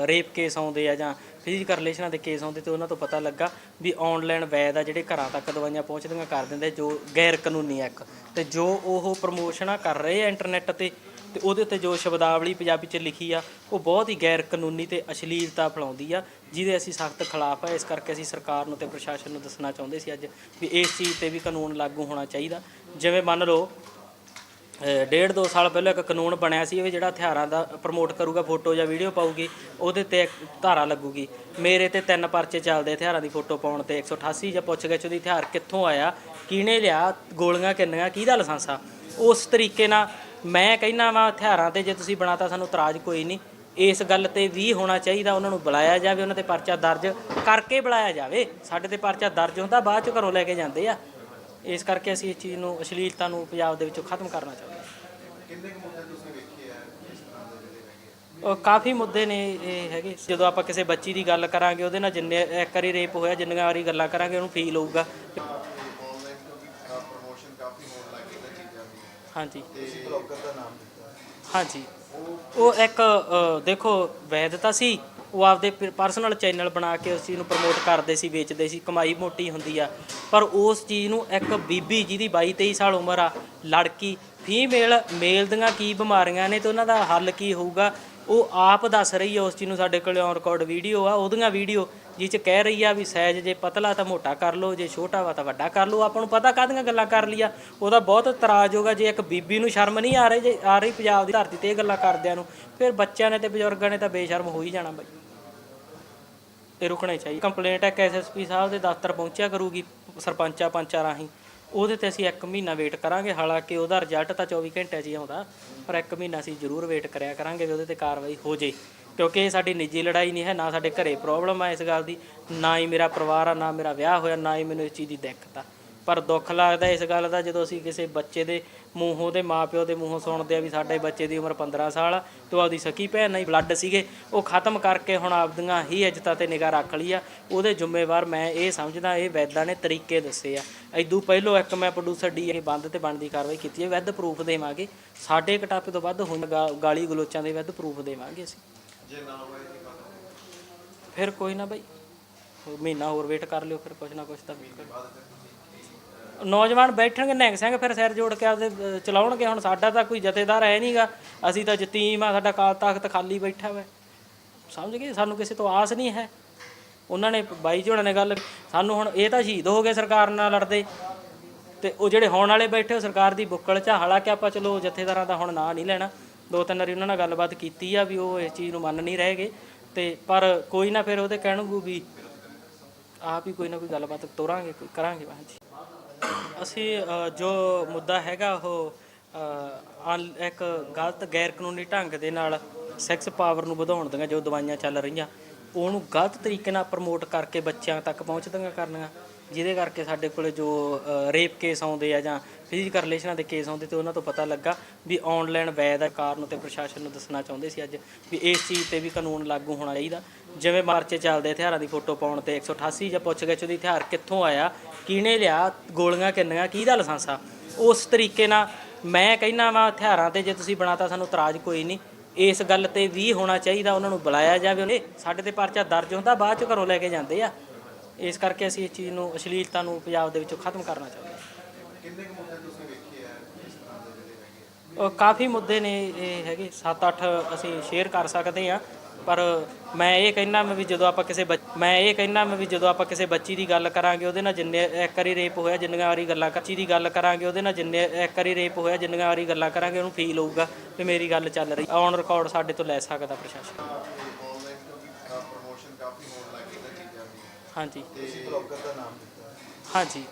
ਰੇਪ ਕੇਸ ਆਉਂਦੇ ਆ ਜਾਂ ਫਿਜ਼ੀਕਲ ਰਿਲੇਸ਼ਨਾਂ ਦੇ ਕੇਸ ਆਉਂਦੇ ਤੇ ਉਹਨਾਂ ਤੋਂ ਪਤਾ ਲੱਗਾ ਵੀ ਆਨਲਾਈਨ ਵੈਦ ਆ ਜਿਹੜੇ ਘਰਾਂ ਤੱਕ ਦਵਾਈਆਂ ਪਹੁੰਚਦੀਆਂ ਕਰ ਦਿੰਦੇ, ਜੋ ਗੈਰ ਕਾਨੂੰਨੀ ਆ ਇੱਕ। ਤੇ ਜੋ ਉਹ ਪ੍ਰਮੋਸ਼ਨਾਂ ਕਰ ਰਹੇ ਆ ਇੰਟਰਨੈਟ ਤੇ ਤੇ ਉਹਦੇ ਉੱਤੇ ਜੋ ਸ਼ਬਦਾਵਲੀ ਪੰਜਾਬੀ 'ਚ ਲਿਖੀ ਆ, ਉਹ ਬਹੁਤ ਹੀ ਗੈਰ ਕਾਨੂੰਨੀ ਤੇ ਅਸ਼ਲੀਲਤਾ ਫੈਲਾਉਂਦੀ ਆ, ਜਿਹਦੇ ਅਸੀਂ ਸਖਤ ਖਿਲਾਫ ਆ। ਇਸ ਕਰਕੇ ਅਸੀਂ ਸਰਕਾਰ ਨੂੰ ਤੇ ਪ੍ਰਸ਼ਾਸਨ ਨੂੰ ਦੱਸਣਾ ਚਾਹੁੰਦੇ ਸੀ ਅੱਜ ਵੀ ਇਸ ਚੀਜ਼ ਤੇ ਵੀ ਕਾਨੂੰਨ ਲਾਗੂ ਹੋਣਾ ਚਾਹੀਦਾ। ਜਿਵੇਂ ਮੰਨ ਲਓ ਡੇਢ ਦੋ ਸਾਲ ਪਹਿਲਾਂ ਇੱਕ ਕਾਨੂੰਨ ਬਣਿਆ ਸੀ ਵੀ ਜਿਹੜਾ ਹਥਿਆਰਾਂ ਦਾ ਪ੍ਰਮੋਟ ਕਰੂਗਾ ਫੋਟੋ ਜਾਂ ਵੀਡੀਓ ਪਾਊਗੀ, ਉਹਦੇ ਤੇ ਇੱਕ ਧਾਰਾ ਲੱਗੂਗੀ। ਮੇਰੇ ਤੇ ਤਿੰਨ ਪਰਚੇ ਚੱਲਦੇ ਹਥਿਆਰਾਂ ਦੀ ਫੋਟੋ ਪਾਉਣ ਤੇ 188 ਜਾਂ ਪੁੱਛ ਗਿੱਛ ਉਹਦੀ ਹਥਿਆਰ ਕਿੱਥੋਂ ਆਇਆ, ਕਿਹਨੇ ਲਿਆ, ਗੋਲੀਆਂ ਕਿੰਨੀਆਂ ਕਿਹਦਾ ਲਾਇਸੈਂਸ ਆ? ਉਸ ਤਰੀਕੇ ਨਾਲ ਮੈਂ ਕਹਿੰਦਾ ਵਾਂ, ਹਥਿਆਰਾਂ ਤੇ ਜੇ ਤੁਸੀਂ ਬਣਾਤਾ ਸਾਨੂੰ ਇਤਰਾਜ਼ ਕੋਈ ਨਹੀਂ। ਇਸ ਗੱਲ ਤੇ ਵੀ ਹੋਣਾ ਚਾਹੀਦਾ, ਉਹਨਾਂ ਨੂੰ ਬੁਲਾਇਆ ਜਾਵੇ, ਉਹਨਾਂ ਤੇ ਪਰਚਾ ਦਰਜ ਕਰਕੇ ਬੁਲਾਇਆ ਜਾਵੇ। ਸਾਡੇ ਤੇ ਪਰਚਾ ਦਰਜ ਹੁੰਦਾ, ਬਾਅਦ ਚ ਘਰੋਂ ਲੈ ਕੇ ਜਾਂਦੇ ਆ। ਇਸ ਕਰਕੇ ਅਸੀਂ ਇਸ ਚੀਜ਼ ਨੂੰ ਅਸ਼ਲੀਲਤਾ ਨੂੰ ਪੰਜਾਬ ਦੇ ਵਿੱਚੋਂ ਖਤਮ ਕਰਨਾ ਚਾਹੁੰਦੇ ਹਾਂ। ਕਿੰਨੇ ਕੁ ਮੁੱਦੇ ਤੁਸੀਂ ਵੇਖੇ ਆ ਇਸ ਤਰ੍ਹਾਂ ਦੇ ਜਿਹੜੇ ਹੈਗੇ? ਆ? ਉਹ ਕਾਫੀ ਮੁੱਦੇ ਨੇ ਇਹ ਹੈਗੇ। ਜਦੋਂ ਆਪਾਂ ਕਿਸੇ ਬੱਚੀ ਦੀ ਗੱਲ ਕਰਾਂਗੇ ਉਹਦੇ ਨਾਲ ਜਿੰਨੇ ਇੱਕ ਵਾਰੀ ਰੇਪ ਹੋਇਆ ਜਿੰਨੀਆਂ ਵਾਰੀ ਗੱਲਾਂ ਕਰਾਂਗੇ ਉਹਨੂੰ ਫੀਲ ਹੋਊਗਾ। ਤੇ ਆਨਲਾਈਨ ਕਿਉਂਕਿ ਪ੍ਰੋਮੋਸ਼ਨ ਕਾਫੀ ਹੋਣ ਲੱਗ ਗਈ ਇਹਨਾਂ ਚੀਜ਼ਾਂ ਦੀ। ਹਾਂਜੀ। ਤੇ ਬਲੌਗਰ ਦਾ ਨਾਮ ਦਿੱਤਾ। ਹਾਂਜੀ। ਉਹ ਇੱਕ ਦੇਖੋ ਵੈਧਤਾ ਸੀ। ਉਹ ਆਪਦੇ ਪਰਸਨਲ ਚੈਨਲ ਬਣਾ ਕੇ ਉਸ ਚੀਜ਼ ਨੂੰ ਪ੍ਰਮੋਟ ਕਰਦੇ ਸੀ, ਵੇਚਦੇ ਸੀ, ਕਮਾਈ ਮੋਟੀ ਹੁੰਦੀ ਆ। ਪਰ ਉਸ ਚੀਜ਼ ਨੂੰ ਇੱਕ ਬੀਬੀ ਜਿਹਦੀ 22 23 ਸਾਲ ਉਮਰ ਆ, ਲੜਕੀ, ਫੀਮੇਲ, ਮੇਲ ਦੀਆਂ ਕੀ ਬਿਮਾਰੀਆਂ ਨੇ ਤੇ ਉਹਨਾਂ ਦਾ ਹੱਲ ਕੀ ਹੋਊਗਾ? ਉਹ ਆਪ ਦੱਸ ਰਹੀ ਆ ਉਸ ਚੀਜ਼ ਨੂੰ ਸਾਡੇ ਕੋਲ ਔਨ ਰਿਕਾਰਡ ਵੀਡੀਓ ਆ, ਉਹਦੀਆਂ ਵੀਡੀਓ ਜਿਹ ਚ ਕਹਿ ਰਹੀ ਆ ਵੀ ਸਾਈਜ਼ ਜੇ ਪਤਲਾ ਤਾਂ ਮੋਟਾ ਕਰ ਲਓ, ਜੇ ਛੋਟਾ ਵਾ ਤਾਂ ਵੱਡਾ ਕਰ ਲਓ। ਆਪਾਂ ਨੂੰ ਪਤਾ ਕਾਹਦੀਆਂ ਗੱਲਾਂ ਕਰ ਲਿਆ ਉਹਦਾ ਬਹੁਤ ਇਤਰਾਜ਼ ਹੋਗਾ, ਜੇ ਇੱਕ ਬੀਬੀ ਨੂੰ ਸ਼ਰਮ ਨਹੀਂ ਆ ਰਹੀ, ਜੇ ਆ ਰਹੀ ਪੰਜਾਬ ਦੀ ਧਰਤੀ ਤੇ ਇਹ ਗੱਲਾਂ ਕਰਦਿਆਂ ਨੂੰ, ਫਿਰ ਬੱਚਿਆਂ ਨੇ ਤੇ ਬਜ਼ੁਰਗਾਂ ਨੇ ਤਾਂ ਬੇਸ਼ਰਮ ਹੋ ਹੀ ਜਾਣਾ ਬਾਈ। ਇਹ ਰੁਕਣਾ ਹੀ ਚਾਹੀਦਾ। ਕੰਪਲੇਂਟ ਹੈ ਕਿ ਐਸਐਸਪੀ ਸਾਹਿਬ ਦੇ ਦਫ਼ਤਰ ਪਹੁੰਚਿਆ ਕਰੂਗੀ, ਸਰਪੰਚਾਂ ਪੰਚਾਂ ਰਾਹੀਂ। ਉਹਦੇ ਤੇ ਅਸੀਂ 1 ਮਹੀਨਾ ਵੇਟ ਕਰਾਂਗੇ, ਹਾਲਾਂਕਿ ਉਹਦਾ ਰਿਜ਼ਲਟ ਤਾਂ 24 ਘੰਟੇ 'ਚ ਹੀ ਆਉਂਦਾ, ਪਰ 1 ਮਹੀਨਾ ਅਸੀਂ ਜ਼ਰੂਰ ਵੇਟ ਕਰਿਆ ਕਰਾਂਗੇ ਵੀ ਉਹਦੇ ਤੇ ਕਾਰਵਾਈ ਹੋ ਜੇ, ਕਿਉਂਕਿ ਇਹ ਸਾਡੀ ਨਿੱਜੀ ਲੜਾਈ ਨਹੀਂ ਹੈ, ਨਾ ਸਾਡੇ ਘਰੇ ਪ੍ਰੋਬਲਮ ਆ ਇਸ ਗੱਲ ਦੀ, ਨਾ ਹੀ ਮੇਰਾ ਪਰਿਵਾਰ ਆ, ਨਾ ਮੇਰਾ ਵਿਆਹ ਹੋਇਆ, ਨਾ ਹੀ ਮੈਨੂੰ ਇਸ ਚੀਜ਼ ਦੀ ਦਿੱਕਤ ਆ। ਪਰ ਦੁੱਖ ਲੱਗਦਾ ਇਸ ਗੱਲ ਦਾ ਜਦੋਂ ਅਸੀਂ ਕਿਸੇ ਬੱਚੇ ਦੇ ਮੂੰਹੋਂ ਦੇ ਮਾਪਿਓ ਦੇ ਮੂੰਹੋਂ ਸੁਣਦੇ ਆ ਵੀ ਸਾਡੇ ਬੱਚੇ ਦੀ ਉਮਰ 15 ਸਾਲ ਆ ਤੇ ਉਹ ਆਪਦੀ ਸਕੀ ਭੈਣ ਨਾਲ ਬਲੱਡ ਸੀਗੇ ਉਹ ਖਤਮ ਕਰਕੇ ਹੁਣ ਆਪਦੀਆਂ ਹੀ ਇੱਜ਼ਤਾਂ ਤੇ ਨਿਗਾਹ ਰੱਖ ਲਈ ਆ। ਉਹਦੇ ਜ਼ਿੰਮੇਵਾਰ ਮੈਂ ਇਹ ਸਮਝਦਾ ਇਹ ਵੈਦਾਂ ਨੇ ਤਰੀਕੇ ਦੱਸੇ ਆ। ਐਦੂ ਪਹਿਲੋਂ ਇੱਕ ਮੈਂ ਪ੍ਰੋਡਿਊਸਰ ਡੀ ਇਹ ਬੰਦ ਤੇ ਬਣਦੀ ਕਾਰਵਾਈ ਕੀਤੀ ਹੈ ਵਿਦ ਪ੍ਰੂਫ ਦੇਵਾਂਗੇ। ਸਾਡੇ ਕਟਾਪੇ ਤੋਂ ਵੱਧ ਹੁਣ ਗਾਲੀ ਗਲੋਚਾਂ ਦੇ ਵਿਦ ਪ੍ਰੂਫ ਦੇਵਾਂਗੇ ਅਸੀਂ। ਜੇ ਨਾ ਹੋਏ ਤਾਂ ਫਿਰ ਕੋਈ ਨਾ ਬਾਈ ਮਹੀਨਾ ਹੋਰ ਵੇਟ ਕਰ ਲਿਓ ਫਿਰ ਕੁਛ ਨਾ ਕੁਛ ਤਾਂ ਨੌਜਵਾਨ ਬੈਠਣਗੇ ਨਿਹੰਗ ਸਿੰਘ ਫਿਰ ਸਿਰ ਜੋੜ ਕੇ ਆਪਦੇ ਅਹ, ਚਲਾਉਣਗੇ। ਹੁਣ ਸਾਡਾ ਤਾਂ ਕੋਈ ਜਥੇਦਾਰ ਹੈ ਨਹੀਂਗਾ ਅਸੀਂ ਤਾਂ ਯਤੀਮ ਆ ਸਾਡਾ ਕਾਲ ਤਖਤ ਖਾਲੀ ਬੈਠਾ ਵਾ। ਸਮਝ ਗਏ? ਸਾਨੂੰ ਕਿਸੇ ਤੋਂ ਆਸ ਨਹੀਂ ਹੈ। ਉਹਨਾਂ ਨੇ ਬਾਈ ਜੀ ਹੋਣਾ ਨੇ ਗੱਲ ਸਾਨੂੰ ਹੁਣ ਇਹ ਤਾਂ ਸ਼ਹੀਦ ਹੋ ਗਏ ਸਰਕਾਰ ਨਾਲ ਲੜਦੇ। ਤੇ ਉਹ ਜਿਹੜੇ ਹੋਣ ਵਾਲੇ ਬੈਠੇ ਉਹ ਸਰਕਾਰ ਦੀ ਬੁੱਕਲ ਚ ਆ। ਹਾਲਾਂਕਿ ਆਪਾਂ ਚਲੋ ਜਥੇਦਾਰਾਂ ਦਾ ਹੁਣ ਨਾਂ ਨਹੀਂ ਲੈਣਾ। ਦੋ ਤਿੰਨ ਵਾਰੀ ਉਹਨਾਂ ਨਾਲ ਗੱਲਬਾਤ ਕੀਤੀ ਆ ਵੀ ਉਹ ਇਸ ਚੀਜ਼ ਨੂੰ ਮੰਨ ਨਹੀਂ ਰਹੇਗੇ। ਤੇ ਪਰ ਕੋਈ ਨਾ ਫਿਰ ਉਹਦੇ ਕਹਿਣਗੂ ਵੀ ਆਪ ਹੀ ਕੋਈ ਨਾ ਕੋਈ ਗੱਲਬਾਤ ਤੋਰਾਂਗੇ ਕੋਈ ਕਰਾਂਗੇ ਹਾਂਜੀ। ਅਸੀਂ ਅ, ਜੋ ਮੁੱਦਾ ਹੈਗਾ ਉਹ ਅ, ਅਨ- ਇੱਕ ਗਲਤ ਗੈਰ ਕਾਨੂੰਨੀ ਢੰਗ ਦੇ ਨਾਲ ਸੈਕਸ ਪਾਵਰ ਨੂੰ ਵਧਾਉਣ ਦੀਆਂ ਜੋ ਦਵਾਈਆਂ ਚੱਲ ਰਹੀਆਂ ਉਹਨੂੰ ਗਲਤ ਤਰੀਕੇ ਨਾਲ ਪ੍ਰਮੋਟ ਕਰਕੇ ਬੱਚਿਆਂ ਤੱਕ ਪਹੁੰਚਦੀਆਂ ਕਰਨੀਆਂ ਜਿਹਦੇ ਕਰਕੇ ਸਾਡੇ ਕੋਲੇ ਜੋ ਰੇਪ ਕੇਸ ਆਉਂਦੇ ਆ ਜਾਂ ਫਿਜ਼ੀਕਲ ਰਿਲੇਸ਼ਨਾਂ ਦੇ ਕੇਸ ਆਉਂਦੇ ਤੇ ਉਹਨਾਂ ਤੋਂ ਪਤਾ ਲੱਗਾ ਵੀ ਆਨਲਾਈਨ ਵੈਦ ਆ ਕਾਰਨ ਨੂੰ ਤੇ ਪ੍ਰਸ਼ਾਸਨ ਨੂੰ ਦੱਸਣਾ ਚਾਹੁੰਦੇ ਸੀ ਅੱਜ ਵੀ ਇਸ ਚੀਜ਼ ਤੇ ਵੀ ਕਾਨੂੰਨ ਲਾਗੂ ਹੋਣਾ ਚਾਹੀਦਾ। ਜਿਵੇਂ ਮਾਰਚੇ ਚੱਲਦੇ ਹਥਿਆਰਾਂ ਦੀ ਫੋਟੋ ਪਾਉਣ ਤੇ 188 ਜਾਂ ਪੁੱਛ ਗਿੱਛ ਉਹਦੀ ਹਥਿਆਰ ਕਿੱਥੋਂ ਆਇਆ, ਕਿਹਨੇ ਲਿਆ, ਗੋਲੀਆਂ ਕਿੰਨੀਆਂ ਕਿਹਦਾ ਲਾਇਸੈਂਸ ਆ? ਉਸ ਤਰੀਕੇ ਨਾਲ ਮੈਂ ਕਹਿੰਦਾ ਵਾਂ ਹਥਿਆਰਾਂ ਤੇ ਜੇ ਤੁਸੀਂ ਬਣਾਤਾ ਸਾਨੂੰ ਇਤਰਾਜ਼ ਕੋਈ ਨਹੀਂ। ਇਸ ਗੱਲ ਤੇ ਵੀ ਹੋਣਾ ਚਾਹੀਦਾ, ਉਹਨਾਂ ਨੂੰ ਬੁਲਾਇਆ ਜਾਵੇ, ਉਹਨੇ ਸਾਡੇ ਤੇ ਪਰਚਾ ਦਰਜ ਹੁੰਦਾ, ਬਾਅਦ ਚ ਘਰੋਂ ਲੈ ਕੇ ਜਾਂਦੇ ਆ। ਇਸ ਕਰਕੇ ਅਸੀਂ ਇਸ ਚੀਜ਼ ਨੂੰ ਅਸ਼ਲੀਲਤਾ ਨੂੰ ਪੰਜਾਬ ਦੇ ਵਿੱਚੋਂ ਖਤਮ ਕਰਨਾ ਚਾਹੁੰਦੇ ਹਾਂ ਕਿੰਨੇ ਕੁ ਮੁੱਦੇ ਤੁਸੀਂ ਵੇਖੇ ਆ ਇਸ ਤਰ੍ਹਾਂ ਦੇ ਜਿਹੜੇ ਕਾਫੀ ਮੁੱਦੇ ਨੇ ਇਹ ਹੈਗੇ। 7-8 ਅਸੀਂ ਸ਼ੇਅਰ ਕਰ ਸਕਦੇ ਆ ਪਰ ਮੈਂ ਇਹ ਕਹਿਣਾ ਮੈਂ ਵੀ ਜਦੋਂ ਆਪਾਂ ਕਿਸੇ ਬੱਚ- ਮੈਂ ਇਹ ਕਹਿਣਾ ਮੈਂ ਵੀ ਜਦੋਂ ਆਪਾਂ ਕਿਸੇ ਬੱਚੀ ਦੀ ਗੱਲ ਕਰਾਂਗੇ ਉਹਦੇ ਨਾਲ ਜਿੰਨੇ ਇੱਕ ਵਾਰੀ ਰੇਪ ਹੋਇਆ ਜਿੰਨੀਆਂ ਵਾਰੀ ਗੱਲਾਂ ਕੱਚੀ ਦੀ ਗੱਲ ਕਰਾਂਗੇ ਉਹਦੇ ਨਾਲ ਜਿੰਨੇ ਇੱਕ ਵਾਰੀ ਰੇਪ ਹੋਇਆ ਜਿੰਨੀਆਂ ਵਾਰੀ ਗੱਲਾਂ ਕਰਾਂਗੇ ਉਹਨੂੰ ਫੀਲ ਹੋਊਗਾ ਵੀ ਮੇਰੀ ਗੱਲ ਚੱਲ ਰਹੀ। ਔਨ ਰਿਕਾਰਡ ਸਾਡੇ ਤੋਂ ਲੈ ਸਕਦਾ ਪ੍ਰਸ਼ਾਸਨ। ਤੇ ਆਨਲਾਈਨ ਪ੍ਰੋਮੋਸ਼ਨ ਕਾਫੀ ਹੋਣ ਲੱਗ ਗਈ ਇਹਨਾਂ ਚੀਜ਼ਾਂ ਦੀ। ਹਾਂਜੀ। ਤੇ ਬਲੌਗਰ ਦਾ ਨਾਮ ਦਿੱਤਾ। ਹਾਂਜੀ।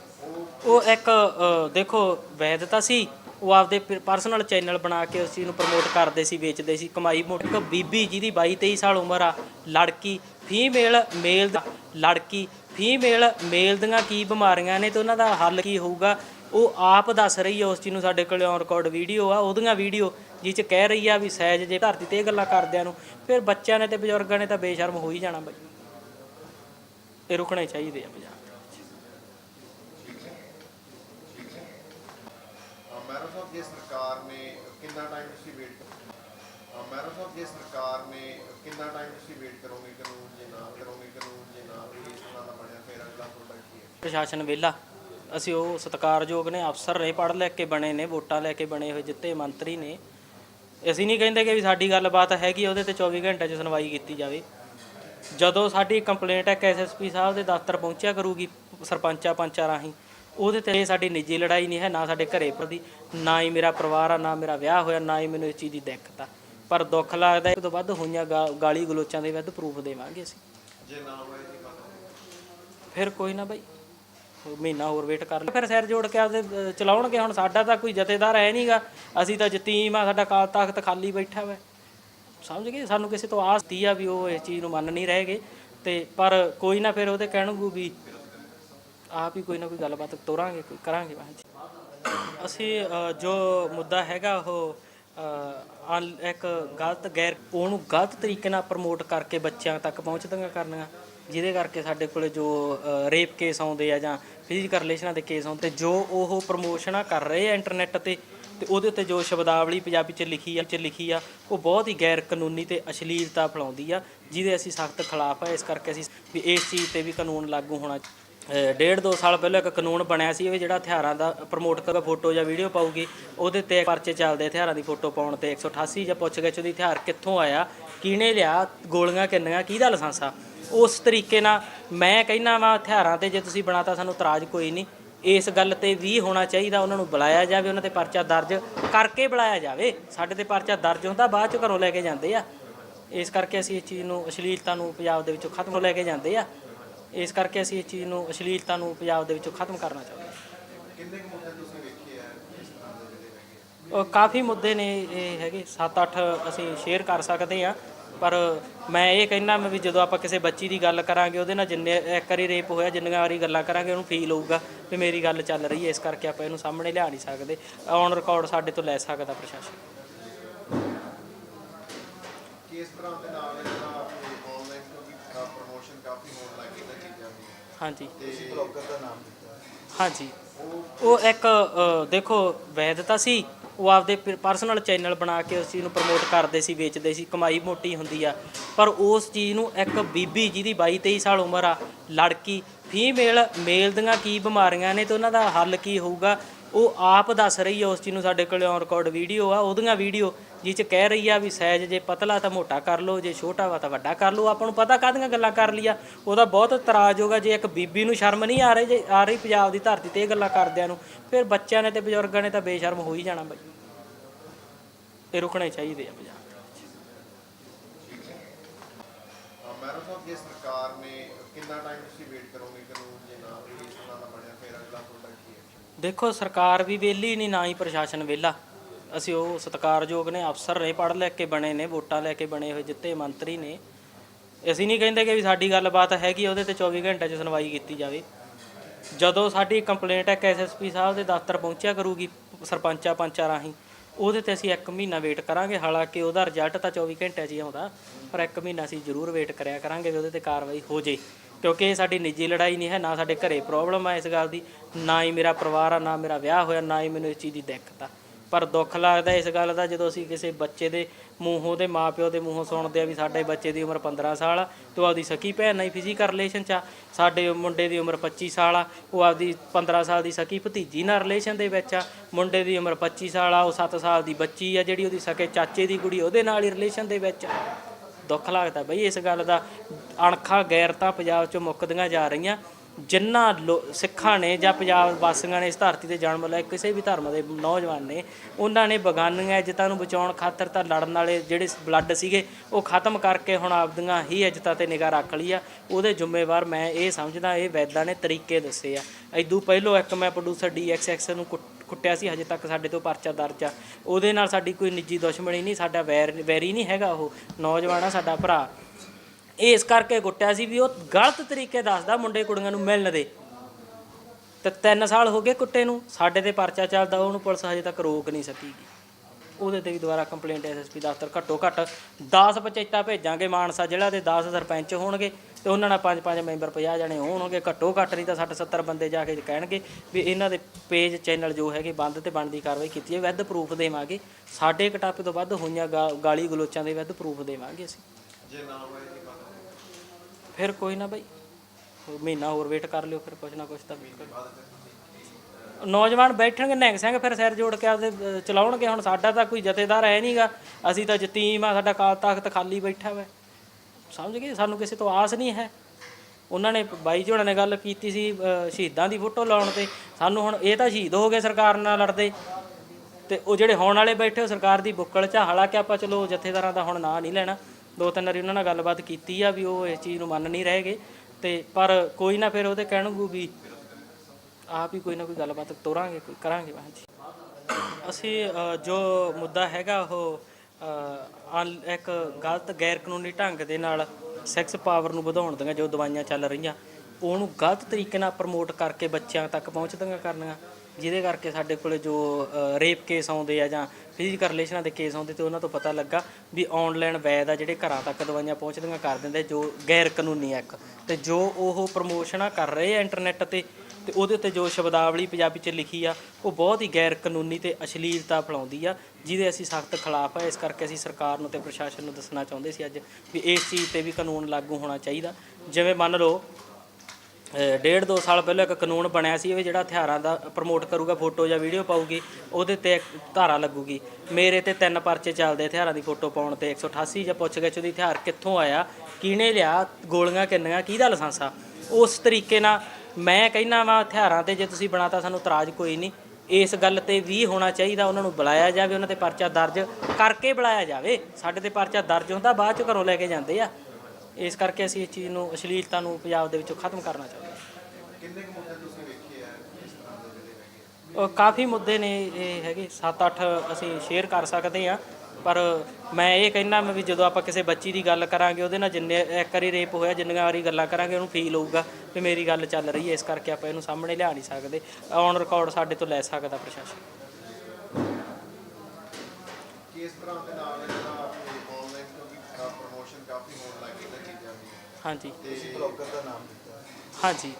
ਉਹ ਇੱਕ ਅ, ਦੇਖੋ ਵੈਧਤਾ ਸੀ ਉਹ ਆਪਦੇ ਪਰਸਨਲ ਚੈਨਲ ਬਣਾ ਕੇ ਉਸ ਚੀਜ਼ ਨੂੰ ਪ੍ਰਮੋਟ ਕਰਦੇ ਸੀ, ਵੇਚਦੇ ਸੀ, ਕਮਾਈ ਮੋਟੀ। ਇੱਕ ਬੀਬੀ ਜਿਹਦੀ 22 23 ਸਾਲ ਉਮਰ ਆ, ਲੜਕੀ ਫੀਮੇਲ ਮੇਲ ਦਾ- ਲੜਕੀ ਫੀਮੇਲ ਮੇਲ ਦੀਆਂ ਕੀ ਬਿਮਾਰੀਆਂ ਨੇ ਤੇ ਉਹਨਾਂ ਦਾ ਹੱਲ ਕੀ ਹੋਊਗਾ, ਉਹ ਆਪ ਦੱਸ ਰਹੀ ਆ ਉਸ ਚੀਜ਼ ਨੂੰ ਸਾਡੇ ਕੋਲ ਔਨ ਰਿਕਾਰਡ ਵੀਡੀਓ ਆ, ਉਹਦੀਆਂ ਵੀਡੀਓ ਜਿਹ ਚ ਕਹਿ ਰਹੀ ਆ ਵੀ ਸਹਿਜ ਜੇ ਧਰਤੀ ਤੇ ਇਹ ਗੱਲਾਂ ਕਰਦਿਆਂ ਨੂੰ, ਫਿਰ ਬੱਚਿਆਂ ਨੇ ਤੇ ਬਜ਼ੁਰਗਾਂ ਨੇ ਤਾਂ ਬੇਸ਼ਰਮ ਹੋ ਹੀ ਜਾਣਾ ਬਾਈ। ਇਹ ਰੁਕਣੇ ਚਾਹੀਦੇ ਆ ਪੰਜਾਬ ਮੈਰੋ ਸਾਹਿਬ ਜੇ ਸਰਕਾਰ ਨੇ ਕਿੰਨਾ ਟਾਈਮ ਤੁਸੀਂ ਵੇਟ ਮੈਰੋ ਸਾਹਿਬ ਜੇ ਸਰਕਾਰ ਨੇ ਕਿੰਨਾ ਟਾਈਮ ਤੁਸੀਂ ਵੇਟ ਕਰੋਗੇ ਕਾਨੂੰਨ ਜੇ ਨਾ ਕਰੋਗੇ ਕਾਨੂੰਨ ਜੇ ਨਾ ਵੀ ਇਸ ਤਰ੍ਹਾਂ ਦਾ ਬਣਿਆ ਫਿਰ ਅਗਲਾ ਤੁਹਾਡਾ ਕੀ ਹੈ? ਪ੍ਰਸ਼ਾਸਨ ਵਿਹਲਾ। ਅਸੀਂ ਉਹ ਸਤਿਕਾਰਯੋਗ ਨੇ ਅਫਸਰ ਨੇ ਪੜ੍ਹ ਲਿਖ ਕੇ ਬਣੇ ਨੇ, ਵੋਟਾਂ ਲੈ ਕੇ ਬਣੇ ਹੋਏ ਜਿੱਤੇ ਮੰਤਰੀ ਨੇ। ਅਸੀਂ ਨਹੀਂ ਕਹਿੰਦੇ ਕਿ ਵੀ ਸਾਡੀ ਗੱਲਬਾਤ ਹੈਗੀ ਉਹਦੇ ਤੇ 24 ਘੰਟੇ 'ਚ ਸੁਣਵਾਈ ਕੀਤੀ ਜਾਵੇ। ਜਦੋਂ ਸਾਡੀ ਕੰਪਲੇਂਟ ਹੈ ਐਸਐਸਪੀ ਸਾਹਿਬ ਦੇ ਦਫ਼ਤਰ ਪਹੁੰਚਿਆ ਕਰੂਗੀ, ਸਰਪੰਚਾਂ ਪੰਚਾਂ ਰਾਹੀਂ ਉਹਦੇ ਤੇ ਸਾਡੀ ਨਿੱਜੀ ਲੜਾਈ ਨਹੀਂ ਹੈ ਨਾ ਸਾਡੇ ਘਰੇ ਪ੍ਰਤੀ ਨਾ ਹੀ ਮੇਰਾ ਪਰਿਵਾਰ ਆ ਨਾ ਮੇਰਾ ਵਿਆਹ ਹੋਇਆ ਨਾ ਹੀ ਮੈਨੂੰ ਇਸ ਚੀਜ਼ ਦੀ ਦਿੱਕਤ ਆ। ਪਰ ਦੁੱਖ ਲੱਗਦਾ ਇਹ ਤੋਂ ਵੱਧ ਹੋਈਆਂ ਗਾਲੀ ਗਲੋਚਾਂ ਦੇ ਵੱਧ ਪ੍ਰੂਫ ਦੇਵਾਂਗੇ ਅਸੀਂ। ਜੇ ਨਾ ਹੋਏ ਫਿਰ ਕੋਈ ਨਾ ਬਾਈ। ਮਹੀਨਾ ਹੋਰ ਵੇਟ ਕਰ ਲੈ। ਫਿਰ ਸਿਰ ਜੋੜ ਕੇ ਆਪਦੇ ਚਲਾਉਣਗੇ ਹੁਣ ਸਾਡਾ ਤਾਂ ਕੋਈ ਜਥੇਦਾਰ ਹੈ ਨਹੀਂਗਾ ਅਸੀਂ ਤਾਂ ਯਤੀਮ ਆ ਸਾਡਾ ਕਾਲ ਤਖਤ ਖਾਲੀ ਬੈਠਾ ਵਾ। ਸਮਝ ਗਏ? ਸਾਨੂੰ ਕਿਸੇ ਤੋਂ ਆਸ ਤੀ ਆ ਵੀ ਉਹ ਇਸ ਚੀਜ਼ ਨੂੰ ਮੰਨ ਨਹੀਂ ਰਹੇਗੇ। ਤੇ ਪਰ ਕੋਈ ਨਾ ਫਿਰ ਉਹਦੇ ਕਹਿਣਗੂ ਵੀ ਆਪ ਹੀ ਕੋਈ ਨਾ ਕੋਈ ਗੱਲਬਾਤ ਤੋਰਾਂਗੇ ਕੋਈ ਕਰਾਂਗੇ ਬਾਅਦ ਅਸੀਂ ਅਹ, ਜੋ ਮੁੱਦਾ ਹੈਗਾ ਉਹ ਅਹ, ਅਨ- ਇੱਕ ਗਲਤ ਗੈਰ ਉਹਨੂੰ ਗਲਤ ਤਰੀਕੇ ਨਾਲ ਪ੍ਰਮੋਟ ਕਰਕੇ ਬੱਚਿਆਂ ਤੱਕ ਪਹੁੰਚਦੀਆਂ ਕਰਨੀਆਂ ਜਿਹਦੇ ਕਰਕੇ ਸਾਡੇ ਕੋਲੇ ਜੋ ਰੇਪ ਕੇਸ ਆਉਂਦੇ ਆ ਜਾਂ ਫਿਜ਼ੀਕਲ ਰਿਲੇਸ਼ਨਾਂ ਦੇ ਕੇਸ ਆਉਂਦੇ ਜੋ ਉਹ ਪ੍ਰਮੋਸ਼ਨਾਂ ਕਰ ਰਹੇ ਆ ਇੰਟਰਨੈਟ ਤੇ ਤੇ ਉਹਦੇ ਉੱਤੇ ਜੋ ਸ਼ਬਦਾਵਲੀ ਪੰਜਾਬੀ ਚ ਲਿਖੀ ਆ ਚ ਲਿਖੀ ਆ ਉਹ ਬਹੁਤ ਹੀ ਗੈਰ ਕਾਨੂੰਨੀ ਤੇ ਅਸ਼ਲੀਲਤਾ ਫੈਲਾਉਂਦੀ ਆ ਜਿਹਦੇ ਅਸੀਂ ਸਖਤ ਖਿਲਾਫ ਆ ਇਸ ਕਰਕੇ ਅਸੀਂ ਵੀ ਇਸ ਚੀਜ਼ ਤੇ ਵੀ ਕਾਨੂੰਨ ਲਾਗੂ ਹੋਣਾ ਡੇਢ ਦੋ ਸਾਲ ਪਹਿਲਾਂ ਇੱਕ ਕਾਨੂੰਨ ਬਣਿਆ ਸੀ ਇਹ ਜਿਹੜਾ ਹਥਿਆਰਾਂ ਦਾ ਪ੍ਰਮੋਟ ਕਰ ਫੋਟੋ ਜਾਂ ਵੀਡੀਓ ਪਾਊਗੀ, ਉਹਦੇ ਤੇ ਪਰਚੇ ਚੱਲਦੇ ਹਥਿਆਰਾਂ ਦੀ ਫੋਟੋ ਪਾਉਣ ਤੇ 188 ਜਾਂ ਪੁੱਛ ਗਿੱਛ ਦੀ ਹਥਿਆਰ ਕਿੱਥੋਂ ਆਇਆ, ਕਿਹਨੇ ਲਿਆ, ਗੋਲੀਆਂ ਕਿੰਨੀਆਂ, ਕਿਹਦਾ ਲਾਇਸੈਂਸ ਆ? ਉਸ ਤਰੀਕੇ ਨਾਲ ਮੈਂ ਕਹਿੰਦਾ ਵਾਂ, ਹਥਿਆਰਾਂ ਤੇ ਜੇ ਤੁਸੀਂ ਬਣਾਤਾ, ਸਾਨੂੰ ਇਤਰਾਜ਼ ਕੋਈ ਨਹੀਂ। ਇਸ ਗੱਲ ਤੇ ਵੀ ਹੋਣਾ ਚਾਹੀਦਾ, ਉਹਨਾਂ ਨੂੰ ਬੁਲਾਇਆ ਜਾਵੇ, ਉਹਨਾਂ ਤੇ ਪਰਚਾ ਦਰਜ ਕਰਕੇ ਬੁਲਾਇਆ ਜਾਵੇ। ਸਾਡੇ ਤੇ ਪਰਚਾ ਦਰਜ ਹੁੰਦਾ, ਬਾਅਦ ਚ ਘਰੋਂ ਲੈ ਕੇ ਜਾਂਦੇ ਆ। ਇਸ ਕਰਕੇ ਅਸੀਂ ਇਸ ਚੀਜ਼ ਨੂੰ ਅਸ਼ਲੀਲਤਾ ਨੂੰ ਪੰਜਾਬ ਦੇ ਵਿੱਚੋਂ ਖਤਮ ਲੈ ਕੇ ਜਾਂਦੇ ਆ। ਇਸ ਕਰਕੇ ਅਸੀਂ ਇਸ ਚੀਜ਼ ਨੂੰ ਅਸ਼ਲੀਲਤਾ ਨੂੰ ਪੰਜਾਬ ਦੇ ਵਿੱਚੋਂ ਖਤਮ ਕਰਨਾ ਚਾਹੁੰਦੇ ਹਾਂ। ਕਿੰਨੇ ਕੁ ਮੁੱਦੇ ਤੁਸੀਂ ਵੇਖੇ ਆ ਇਸ ਤਰ੍ਹਾਂ ਦੇ ਜਿਹੜੇ ਹੈਗੇ? ਉਹ ਕਾਫੀ ਮੁੱਦੇ ਨੇ ਇਹ ਹੈਗੇ 7-8 ਅਸੀਂ ਸ਼ੇਅਰ ਕਰ ਸਕਦੇ ਆ ਪਰ ਮੈਂ ਇਹ ਕਹਿੰਦਾ ਮੈਂ ਵੀ ਜਦੋਂ ਆਪਾਂ ਕਿਸੇ ਬੱਚੀ ਦੀ ਗੱਲ ਕਰਾਂਗੇ ਉਹਦੇ ਨਾਲ ਜਿੰਨੇ ਇੱਕ ਵਾਰੀ ਰੇਪ ਹੋਇਆ ਜਿੰਨੀਆਂ ਵਾਰੀ ਗੱਲਾਂ ਕਰਾਂਗੇ ਉਹਨੂੰ ਫੀਲ ਹੋਊਗਾ ਵੀ ਮੇਰੀ ਗੱਲ ਚੱਲ ਰਹੀ ਹੈ ਇਸ ਕਰਕੇ ਆਪਾਂ ਇਹਨੂੰ ਸਾਹਮਣੇ ਲਿਆ ਨਹੀਂ ਸਕਦੇ। ਔਨ ਰਿਕਾਰਡ ਸਾਡੇ ਤੋਂ ਲੈ ਸਕਦਾ ਪ੍ਰਸ਼ਾਸਨ। ਕਿ ਇਸ ਤਰ੍ਹਾਂ ਦੇ ਨਾਲ ਹਾਂਜੀ। ਤੇ ਬਲੌਗਰ ਦਾ ਨਾਮ ਦਿੱਤਾ। ਹਾਂਜੀ। ਉਹ ਇੱਕ ਅ, ਦੇਖੋ ਵੈਧਤਾ ਸੀ ਉਹ ਆਪਦੇ ਪਰਸਨਲ ਚੈਨਲ ਬਣਾ ਕੇ ਉਸ ਚੀਜ਼ ਨੂੰ ਪ੍ਰਮੋਟ ਕਰਦੇ ਸੀ ਵੇਚਦੇ ਸੀ ਕਮਾਈ ਮੋਟੀ ਹੁੰਦੀ ਆ। ਪਰ ਉਸ ਚੀਜ਼ ਨੂੰ ਇੱਕ ਬੀਬੀ ਜਿਹਦੀ 22 23 ਸਾਲ ਉਮਰ ਆ ਲੜਕੀ ਫੀਮੇਲ ਮੇਲ ਦੀਆਂ ਕੀ ਬਿਮਾਰੀਆਂ ਨੇ ਤੇ ਉਹਨਾਂ ਦਾ ਹੱਲ ਕੀ ਹੋਊਗਾ ਉਹ ਆਪ ਦੱਸ ਰਹੀ ਆ ਉਸ ਚੀਜ਼ ਨੂੰ ਸਾਡੇ ਕੋਲੇ ਔਨ ਰਿਕਾਰਡ ਵੀਡੀਓ ਆ ਉਹਦੀਆਂ ਵੀਡੀਓ ਜਿਹ ਚ ਕਹਿ ਰਹੀ ਆ ਵੀ ਸਾਈਜ਼ ਜੇ ਪਤਲਾ ਤਾਂ ਮੋਟਾ ਕਰ ਲਓ ਜੇ ਛੋਟਾ ਵਾ ਤਾਂ ਵੱਡਾ ਕਰ ਲਓ। ਆਪਾਂ ਨੂੰ ਪਤਾ ਕਾਹਦੀਆਂ ਗੱਲਾਂ ਕਰ ਲਿਆ ਉਹਦਾ ਬਹੁਤ ਇਤਰਾਜ਼ ਹੋਗਾ ਜੇ ਇੱਕ ਬੀਬੀ ਨੂੰ ਸ਼ਰਮ ਨਹੀਂ ਆ ਰਹੀ ਜੇ ਆ ਰਹੀ ਪੰਜਾਬ ਦੀ ਧਰਤੀ ਤੇ ਇਹ ਗੱਲਾਂ ਕਰਦਿਆਂ ਨੂੰ ਫਿਰ ਬੱਚਿਆਂ ਨੇ ਤੇ ਬਜ਼ੁਰਗਾਂ ਨੇ ਤਾਂ ਬੇਸ਼ਰਮ ਹੋ ਹੀ ਜਾਣਾ ਬਾਈ। ਇਹ ਰੁਕਣੇ ਚਾਹੀਦੇ ਆ ਪੰਜਾਬ ਮੈਰੋ ਸਾਹਿਬ ਜੇ ਸਰਕਾਰ ਨੇ ਕਿੰਨਾ ਟਾਈਮ ਤੁਸੀਂ ਵੇਟ ਕਰੋਗੇ ਕਾਨੂੰਨ ਜੇ ਨਾ ਵੀ ਇਸ ਤਰ੍ਹਾਂ ਦਾ ਬਣਿਆ ਫਿਰ ਅਗਲਾ ਤੁਹਾਡਾ ਕੀ ਹੈ ਦੇਖੋ ਸਰਕਾਰ ਵੀ ਵਿਹਲੀ ਨਹੀਂ ਨਾ ਹੀ ਪ੍ਰਸ਼ਾਸਨ ਵਿਹਲਾ। ਅਸੀਂ ਉਹ ਸਤਿਕਾਰਯੋਗ ਨੇ, ਅਫਸਰ ਨੇ ਪੜ੍ਹ ਲਿਖ ਕੇ ਬਣੇ ਨੇ, ਵੋਟਾਂ ਲੈ ਕੇ ਬਣੇ ਹੋਏ ਜਿੱਤੇ ਮੰਤਰੀ ਨੇ। ਅਸੀਂ ਨਹੀਂ ਕਹਿੰਦੇ ਕਿ ਵੀ ਸਾਡੀ ਗੱਲਬਾਤ ਹੈਗੀ ਉਹਦੇ ਤੇ 24 ਘੰਟੇ 'ਚ ਸੁਣਵਾਈ ਕੀਤੀ ਜਾਵੇ। ਜਦੋਂ ਸਾਡੀ ਕੰਪਲੇਂਟ ਹੈ ਐਸਐਸਪੀ ਸਾਹਿਬ ਦੇ ਦਫ਼ਤਰ ਪਹੁੰਚਿਆ ਕਰੂਗੀ, ਸਰਪੰਚਾਂ ਪੰਚਾਂ ਰਾਹੀਂ, ਉਹਦੇ ਤੇ ਅਸੀਂ 1 ਮਹੀਨਾ ਵੇਟ ਕਰਾਂਗੇ। ਹਾਲਾਂਕਿ ਉਹਦਾ ਰਿਜ਼ਲਟ ਤਾਂ 24 ਘੰਟਿਆਂ 'ਚ ਹੀ ਆਉਂਦਾ, ਪਰ 1 ਮਹੀਨਾ ਅਸੀਂ ਜ਼ਰੂਰ ਵੇਟ ਕਰਿਆ ਕਰਾਂਗੇ ਵੀ ਉਹਦੇ ਤੇ ਕਾਰਵਾਈ ਹੋ ਜੇ। ਕਿਉਂਕਿ ਇਹ ਸਾਡੀ ਨਿੱਜੀ ਲੜਾਈ ਨਹੀਂ ਹੈ, ਨਾ ਸਾਡੇ ਘਰੇ ਪ੍ਰੋਬਲਮ ਆ ਇਸ ਗੱਲ ਦੀ, ਨਾ ਹੀ ਮੇਰਾ ਪਰਿਵਾਰ ਆ, ਨਾ ਮੇਰਾ ਵਿਆਹ ਹੋਇਆ, ਨਾ ਹੀ ਮੈਨੂੰ ਇਸ ਚੀਜ਼ ਦੀ ਦਿੱਕਤ ਆ। ਪਰ ਦੁੱਖ ਲੱਗਦਾ ਇਸ ਗੱਲ ਦਾ ਜਦੋਂ ਅਸੀਂ ਕਿਸੇ ਬੱਚੇ ਦੇ ਮੂੰਹੋਂ ਦੇ ਮਾਪਿਓ ਦੇ ਮੂੰਹੋਂ ਸੁਣਦੇ ਆ ਵੀ ਸਾਡੇ ਬੱਚੇ ਦੀ ਉਮਰ 15 ਸਾਲ ਆ, ਤੇ ਉਹ ਆਪਦੀ ਸਕੀ ਭੈਣ ਨਾਲ ਫਿਜ਼ੀਕਲ ਰਿਲੇਸ਼ਨ ਚ ਆ। ਸਾਡੇ ਮੁੰਡੇ ਦੀ ਉਮਰ 25 ਸਾਲ ਆ, ਉਹ ਆਪਦੀ 15 ਸਾਲ ਦੀ ਸਕੀ ਭਤੀਜੀ ਨਾਲ ਰਿਲੇਸ਼ਨ ਦੇ ਵਿੱਚ ਆ। ਮੁੰਡੇ ਦੀ ਉਮਰ 25 ਸਾਲ ਆ, ਉਹ 7 ਸਾਲ ਦੀ ਬੱਚੀ ਆ, ਜਿਹੜੀ ਉਹਦੀ ਸਕੇ ਚਾਚੇ ਦੀ ਕੁੜੀ ਉਹਦੇ ਨਾਲ ਹੀ ਰਿਲੇਸ਼ਨ ਦੇ ਵਿੱਚ ਆ। ਦੁੱਖ ਲੱਗਦਾ ਬਈ ਇਸ ਗੱਲ ਦਾ। ਅਣਖਾਂ ਗੈਰਤਾਂ ਪੰਜਾਬ ਚੋਂ ਮੁੱਕਦੀਆਂ ਜਾ ਰਹੀਆਂ। ਜਿੰਨਾ ਲੋ- ਸਿੱਖਾਂ ਨੇ ਜਾਂ ਪੰਜਾਬ ਵਾਸੀਆਂ ਨੇ ਇਸ ਧਰਤੀ ਤੇ ਜਨਮ ਲਿਆ, ਕਿਸੇ ਵੀ ਧਰਮ ਦੇ ਨੌਜਵਾਨ ਨੇ, ਉਹਨਾਂ ਨੇ ਬਗਾਨੀਆਂ, ਇੱਜ਼ਤਾਂ ਨੂੰ ਬਚਾਉਣ ਖਾਤਰ ਤਾਂ ਲੜਨ ਵਾਲੇ ਜਿਹੜੇ ਬਲੱਡ ਸੀਗੇ, ਉਹ ਖਤਮ ਕਰਕੇ ਹੁਣ ਆਪਦੀਆਂ ਹੀ ਇੱਜ਼ਤਾਂ ਤੇ ਨਿਗਾਹ ਰੱਖ ਲਈ ਆ। ਉਹਦੇ ਜ਼ਿੰਮੇਵਾਰ ਮੈਂ ਇਹ ਸਮਝਦਾ, ਇਹ ਵੈਦਾਂ ਨੇ ਤਰੀਕੇ ਦੱਸੇ ਆ। ਐਦੂ ਪਹਿਲੋਂ ਇੱਕ ਮੈਂ ਪ੍ਰੋਡਿਊਸਰ ਡੀਐਕਸਐਕਸ ਨੂੰ ਕੁੱਟ- ਕੁੱਟਿਆ ਸੀ, ਹਜੇ ਤੱਕ ਸਾਡੇ ਤੋਂ ਪਰਚਾ ਦਰਜ ਆ। ਉਹਦੇ ਨਾਲ ਸਾਡੀ ਕੋਈ ਨਿੱਜੀ ਦੁਸ਼ਮਣੀ ਨਹੀਂ, ਸਾਡਾ ਵੈਰ ਵੈਰੀ ਨਹੀਂ ਹੈਗਾ ਉਹ। ਨੌਜਵਾਨ ਆ ਸਾਡਾ ਭਰਾ। ਇਸ ਕਰਕੇ ਕੁੱਟਿਆ ਸੀ ਵੀ ਉਹ ਗਲਤ ਤਰੀਕੇ ਦੱਸਦਾ ਮੁੰਡੇ ਕੁੜੀਆਂ ਨੂੰ ਮਿਲਣ ਦੇ। ਤੇ 3 ਸਾਲ ਹੋ ਗਏ ਕੁੱਟੇ ਨੂੰ, ਸਾਡੇ ਤੇ ਪਰਚਾ ਚੱਲਦਾ, ਉਹਨੂੰ ਪੁਲਿਸ ਹਜੇ ਤੱਕ ਰੋਕ ਨਹੀਂ ਸਕੀਗੀ। ਉਹਦੇ ਤੇ ਵੀ ਦੁਬਾਰਾ ਕੰਪਲੇਂਟ ਐਸਐਸਪੀ ਦਫ਼ਤਰ ਘੱਟੋ ਘੱਟ 10 ਪੰਚਾਇਤਾਂ ਭੇਜਾਂਗੇ, ਮਾਨਸਾ ਜ਼ਿਲ੍ਹਾ ਦੇ 10 ਸਰਪੰਚ ਹੋਣਗੇ ਤੇ ਉਹਨਾਂ ਨਾਲ 5-5 ਮੈਂਬਰ 50 ਜਣੇ ਹੋਣਗੇ। ਘੱਟੋ ਘੱਟ ਨਹੀਂ ਤਾਂ 60-70 ਬੰਦੇ ਜਾ ਕੇ ਕਹਿਣਗੇ ਵੀ ਇਹਨਾਂ ਦੇ ਪੇਜ ਚੈਨਲ ਜੋ ਹੈਗੇ ਬੰਦ ਤੇ ਬਣਦੀ ਕਾਰਵਾਈ ਕੀਤੀ ਹੈ ਵਿਦ ਪ੍ਰੂਫ ਦੇਵਾਂਗੇ। ਸਾਡੇ ਕਟਾਪੇ ਤੋਂ ਵੱਧ ਹੋਈਆਂ ਗਾ- ਗਾਲੀ ਗਲੋਚਾਂ ਦੇ ਵਿਦ ਪ੍ਰੂਫ ਦੇਵਾਂਗੇ ਅਸੀਂ। ਜੇ ਨਾ ਹੋਏ ਫਿਰ ਕੋਈ ਨਾ ਬਾਈ। ਮਹੀਨਾ ਹੋਰ ਵੇਟ ਕਰ ਲਿਓ, ਫਿਰ ਕੁਛ ਨਾ ਕੁਛ ਤਾਂ ਨੌਜਵਾਨ ਬੈਠਣਗੇ ਨਿਹੰਗ ਸਿੰਘ ਫਿਰ ਸਿਰ ਜੋੜ ਕੇ ਆਪਦੇ ਚਲਾਉਣਗੇ। ਹੁਣ ਸਾਡਾ ਤਾਂ ਕੋਈ ਜਥੇਦਾਰ ਹੈ ਨਹੀਂਗਾ ਅਸੀਂ ਤਾਂ ਯਤੀਮ ਆ, ਸਾਡਾ ਕਾਲ ਤਖਤ ਖਾਲੀ ਬੈਠਾ ਵਾ। ਸਮਝ ਗਏ? ਸਾਨੂੰ ਕਿਸੇ ਤੋਂ ਆਸ ਨਹੀਂ ਹੈ। ਉਹਨਾਂ ਨੇ, ਬਾਈ ਜੀ ਹੋਣਾ ਨੇ ਗੱਲ ਕੀਤੀ ਸੀ ਸ਼ਹੀਦਾਂ ਦੀ ਫੋਟੋ ਲਾਉਣ ਤੇ। ਸਾਨੂੰ ਹੁਣ ਇਹ ਤਾਂ ਸ਼ਹੀਦ ਹੋ ਗਏ ਸਰਕਾਰ ਨਾਲ ਲੜਦੇ। ਤੇ ਉਹ ਜਿਹੜੇ ਹੋਣ ਵਾਲੇ ਬੈਠੇ, ਉਹ ਸਰਕਾਰ ਦੀ ਬੁੱਕਲ 'ਚ ਆ। ਹਾਲਾਂਕਿ ਆਪਾਂ ਚਲੋ ਜਥੇਦਾਰਾਂ ਦਾ ਹੁਣ ਨਾਂ ਨਹੀਂ ਲੈਣਾ। ਦੋ ਤਿੰਨ ਵਾਰੀ ਉਹਨਾਂ ਨਾਲ ਗੱਲਬਾਤ ਕੀਤੀ ਆ ਵੀ ਉਹ ਇਸ ਚੀਜ਼ ਨੂੰ ਮੰਨ ਨਹੀਂ ਰਹੇਗੇ। ਤੇ ਪਰ ਕੋਈ ਨਾ ਫਿਰ ਉਹਦੇ ਕਹਿਣਗੂ ਵੀ ਆਪ ਹੀ ਕੋਈ ਨਾ ਕੋਈ ਗੱਲਬਾਤ ਤੋਰਾਂਗੇ, ਕੋਈ ਕਰਾਂਗੇ ਹਾਂਜੀ ਅਸੀਂ ਜੋ ਮੁੱਦਾ ਹੈਗਾ ਉਹ ਅਨ- ਇੱਕ ਗਲਤ ਗੈਰ ਕਾਨੂੰਨੀ ਢੰਗ ਦੇ ਨਾਲ ਸੈਕਸ ਪਾਵਰ ਨੂੰ ਵਧਾਉਣ ਦੀਆਂ ਜੋ ਦਵਾਈਆਂ ਚੱਲ ਰਹੀਆਂ, ਉਹਨੂੰ ਗਲਤ ਤਰੀਕੇ ਨਾਲ ਪ੍ਰਮੋਟ ਕਰਕੇ ਬੱਚਿਆਂ ਤੱਕ ਪਹੁੰਚਦੀਆਂ ਕਰਨੀਆਂ। ਜਿਹਦੇ ਕਰਕੇ ਸਾਡੇ ਕੋਲੇ ਜੋ ਰੇਪ ਕੇਸ ਆਉਂਦੇ ਆ ਜਾਂ ਫਿਜ਼ੀਕਲ ਰਿਲੇਸ਼ਨਾਂ ਦੇ ਕੇਸ ਆਉਂਦੇ ਤੇ ਉਹਨਾਂ ਤੋਂ ਪਤਾ ਲੱਗਾ ਵੀ ਆਨਲਾਈਨ ਵੈਦ ਆ ਜਿਹੜੇ ਘਰਾਂ ਤੱਕ ਦਵਾਈਆਂ ਪਹੁੰਚਦੀਆਂ ਕਰ ਦਿੰਦੇ ਜੋ ਗੈਰ ਕਾਨੂੰਨੀ ਆ ਇੱਕ। ਤੇ ਜੋ ਉਹ ਪ੍ਰਮੋਸ਼ਨਾਂ ਕਰ ਰਹੇ ਆ ਇੰਟਰਨੈਟ ਤੇ ਤੇ ਉਹਦੇ 'ਤੇ ਜੋ ਸ਼ਬਦਾਵਲੀ ਪੰਜਾਬੀ 'ਚ ਲਿਖੀ ਆ, ਉਹ ਬਹੁਤ ਹੀ ਗੈਰ ਕਾਨੂੰਨੀ ਤੇ ਅਸ਼ਲੀਲਤਾ ਫੈਲਾਉਂਦੀ ਆ, ਜਿਹਦੇ ਅਸੀਂ ਸਖਤ ਖਿਲਾਫ ਆ। ਇਸ ਕਰਕੇ ਅਸੀਂ ਸਰਕਾਰ ਨੂੰ ਤੇ ਪ੍ਰਸ਼ਾਸਨ ਨੂੰ ਦੱਸਣਾ ਚਾਹੁੰਦੇ ਸੀ ਅੱਜ ਵੀ ਇਸ ਚੀਜ਼ ਤੇ ਵੀ ਕਾਨੂੰਨ ਲਾਗੂ ਹੋਣਾ ਚਾਹੀਦਾ। ਜਿਵੇਂ ਮੰਨ ਲਓ ਡੇਢ ਦੋ ਸਾਲ ਪਹਿਲਾਂ ਇੱਕ ਕਾਨੂੰਨ ਬਣਿਆ ਸੀ ਵੀ ਜਿਹੜਾ ਹਥਿਆਰਾਂ ਦਾ ਪ੍ਰਮੋਟ ਕਰੂਗਾ ਫੋਟੋ ਜਾਂ ਵੀਡੀਓ ਪਾਊਗੀ, ਉਹਦੇ ਤੇ ਧਾਰਾ ਲੱਗੂਗੀ। ਮੇਰੇ ਤੇ ਤਿੰਨ ਪਰਚੇ ਚੱਲਦੇ ਹਥਿਆਰਾਂ ਦੀ ਫੋਟੋ ਪਾਉਣ ਤੇ 188 ਜਾਂ ਪੁੱਛ ਗਿੱਛ ਉਹਦੀ ਹਥਿਆਰ ਕਿੱਥੋਂ ਆਇਆ, ਕਿਹਨੇ ਲਿਆ, ਗੋਲੀਆਂ ਕਿੰਨੀਆਂ, ਕਿਹਦਾ ਲਾਇਸੈਂਸ ਆ? ਉਸ ਤਰੀਕੇ ਨਾਲ ਮੈਂ ਕਹਿੰਦਾ ਵਾ, ਹਥਿਆਰਾਂ ਤੇ ਜੇ ਤੁਸੀਂ ਬਣਾਤਾ, ਸਾਨੂੰ ਇਤਰਾਜ਼ ਕੋਈ ਨਹੀਂ। ਇਸ ਗੱਲ ਤੇ ਵੀ ਹੋਣਾ ਚਾਹੀਦਾ, ਉਹਨਾਂ ਨੂੰ ਬੁਲਾਇਆ ਜਾਵੇ, ਉਹਨਾਂ ਤੇ ਪਰਚਾ ਦਰਜ ਕਰਕੇ ਬੁਲਾਇਆ ਜਾਵੇ। ਸਾਡੇ ਤੇ ਪਰਚਾ ਦਰਜ ਹੁੰਦਾ, ਬਾਅਦ ਚ ਘਰੋਂ ਲੈ ਕੇ ਜਾਂਦੇ ਆ। ਇਸ ਕਰਕੇ ਅਸੀਂ ਇਸ ਚੀਜ਼ ਨੂੰ ਅਸ਼ਲੀਲਤਾ ਨੂੰ ਪੰਜਾਬ ਦੇ ਵਿੱਚੋਂ ਖਤਮ ਕਰਨਾ ਚਾਹੁੰਦੇ ਹਾਂ। ਕਿੰਨੇ ਕੁ ਮੁੱਦੇ ਤੁਸੀਂ ਵੇਖੇ ਆ ਇਸ ਤਰ੍ਹਾਂ ਦੇ ਜਿਹੜੇ ਹੈਗੇ ਅਹ ਕਾਫੀ ਮੁੱਦੇ ਨੇ ਇਹ ਹੈਗੇ 7-8 ਅਸੀਂ ਸ਼ੇਅਰ ਕਰ ਸਕਦੇ ਆ ਪਰ ਮੈਂ ਇਹ ਕਹਿੰਦਾ ਮੈਂ ਵੀ ਜਦੋਂ ਆਪਾਂ ਕਿਸੇ ਬੱਚੀ ਦੀ ਗੱਲ ਕਰਾਂਗੇ ਉਹਦੇ ਨਾਲ ਜਿੰਨੇ ਇੱਕ ਵਾਰੀ ਰੇਪ ਹੋਇਆ ਜਿੰਨੀਆਂ ਵਾਰੀ ਗੱਲਾਂ ਕਰਾਂਗੇ ਉਹਨੂੰ ਫੀਲ ਹੋਊਗਾ ਵੀ ਮੇਰੀ ਗੱਲ ਚੱਲ ਰਹੀ ਹੈ ਇਸ ਕਰਕੇ ਆਪਾਂ ਇਹਨੂੰ ਸਾਹਮਣੇ ਲਿਆ ਨਹੀਂ ਸਕਦੇ। ਔਨ ਰਿਕਾਰਡ ਸਾਡੇ ਤੋਂ ਲੈ ਸਕਦਾ ਪ੍ਰਸ਼ਾਸਨ। ਕਿ ਇਸ ਤਰ੍ਹਾਂ ਦੇ ਨਾਲ ਹਾਂਜੀ। ਤੇ ਬਲੌਗਰ ਦਾ ਨਾਮ ਦਿੱਤਾ। ਹਾਂਜੀ।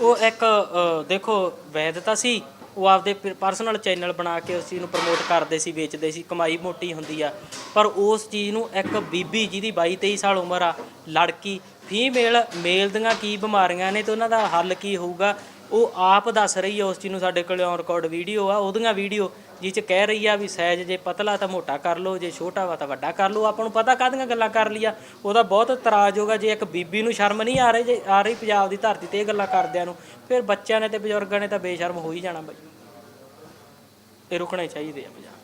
ਉਹ ਇੱਕ ਅ, ਦੇਖੋ ਵੈਧਤਾ ਸੀ ਉਹ ਆਪਦੇ ਪਰਸਨਲ ਚੈਨਲ ਬਣਾ ਕੇ ਉਸ ਚੀਜ਼ ਨੂੰ ਪ੍ਰਮੋਟ ਕਰਦੇ ਸੀ ਵੇਚਦੇ ਸੀ ਕਮਾਈ ਮੋਟੀ ਹੁੰਦੀ ਆ। ਪਰ ਉਸ ਚੀਜ਼ ਨੂੰ ਇੱਕ ਬੀਬੀ ਜਿਹਦੀ 22 23 ਸਾਲ ਉਮਰ ਆ ਲੜਕੀ ਫੀਮੇਲ ਮੇਲ ਦੀਆਂ ਕੀ ਬਿਮਾਰੀਆਂ ਨੇ ਤੇ ਉਹਨਾਂ ਦਾ ਹੱਲ ਕੀ ਹੋਊਗਾ ਉਹ ਆਪ ਦੱਸ ਰਹੀ ਆ ਉਸ ਚੀਜ਼ ਨੂੰ ਸਾਡੇ ਕੋਲ ਔਨ ਰਿਕਾਰਡ ਵੀਡੀਓ ਆ, ਉਹਦੀਆਂ ਵੀਡੀਓ ਜਿਹ ਚ ਕਹਿ ਰਹੀ ਆ ਵੀ ਸਾਈਜ਼ ਜੇ ਪਤਲਾ ਤਾਂ ਮੋਟਾ ਕਰ ਲਓ, ਜੇ ਛੋਟਾ ਵਾ ਤਾਂ ਵੱਡਾ ਕਰ ਲਓ। ਆਪਾਂ ਨੂੰ ਪਤਾ ਕਾਹਦੀਆਂ ਗੱਲਾਂ ਕਰ ਲਿਆ ਉਹਦਾ ਬਹੁਤ ਇਤਰਾਜ਼ ਹੋਗਾ ਜੇ ਇੱਕ ਬੀਬੀ ਨੂੰ ਸ਼ਰਮ ਨਹੀਂ ਆ ਰਹੀ, ਜੇ ਆ ਰਹੀ ਪੰਜਾਬ ਦੀ ਧਰਤੀ ਤੇ ਇਹ ਗੱਲਾਂ ਕਰਦਿਆਂ ਨੂੰ, ਫਿਰ ਬੱਚਿਆਂ ਨੇ ਤੇ ਬਜ਼ੁਰਗਾਂ ਨੇ ਤਾਂ ਬੇਸ਼ਰਮ ਹੋ ਹੀ ਜਾਣਾ ਬਾਈ। ਇਹ ਰੁਕਣੇ ਚਾਹੀਦੇ ਆ ਪੰਜਾਬ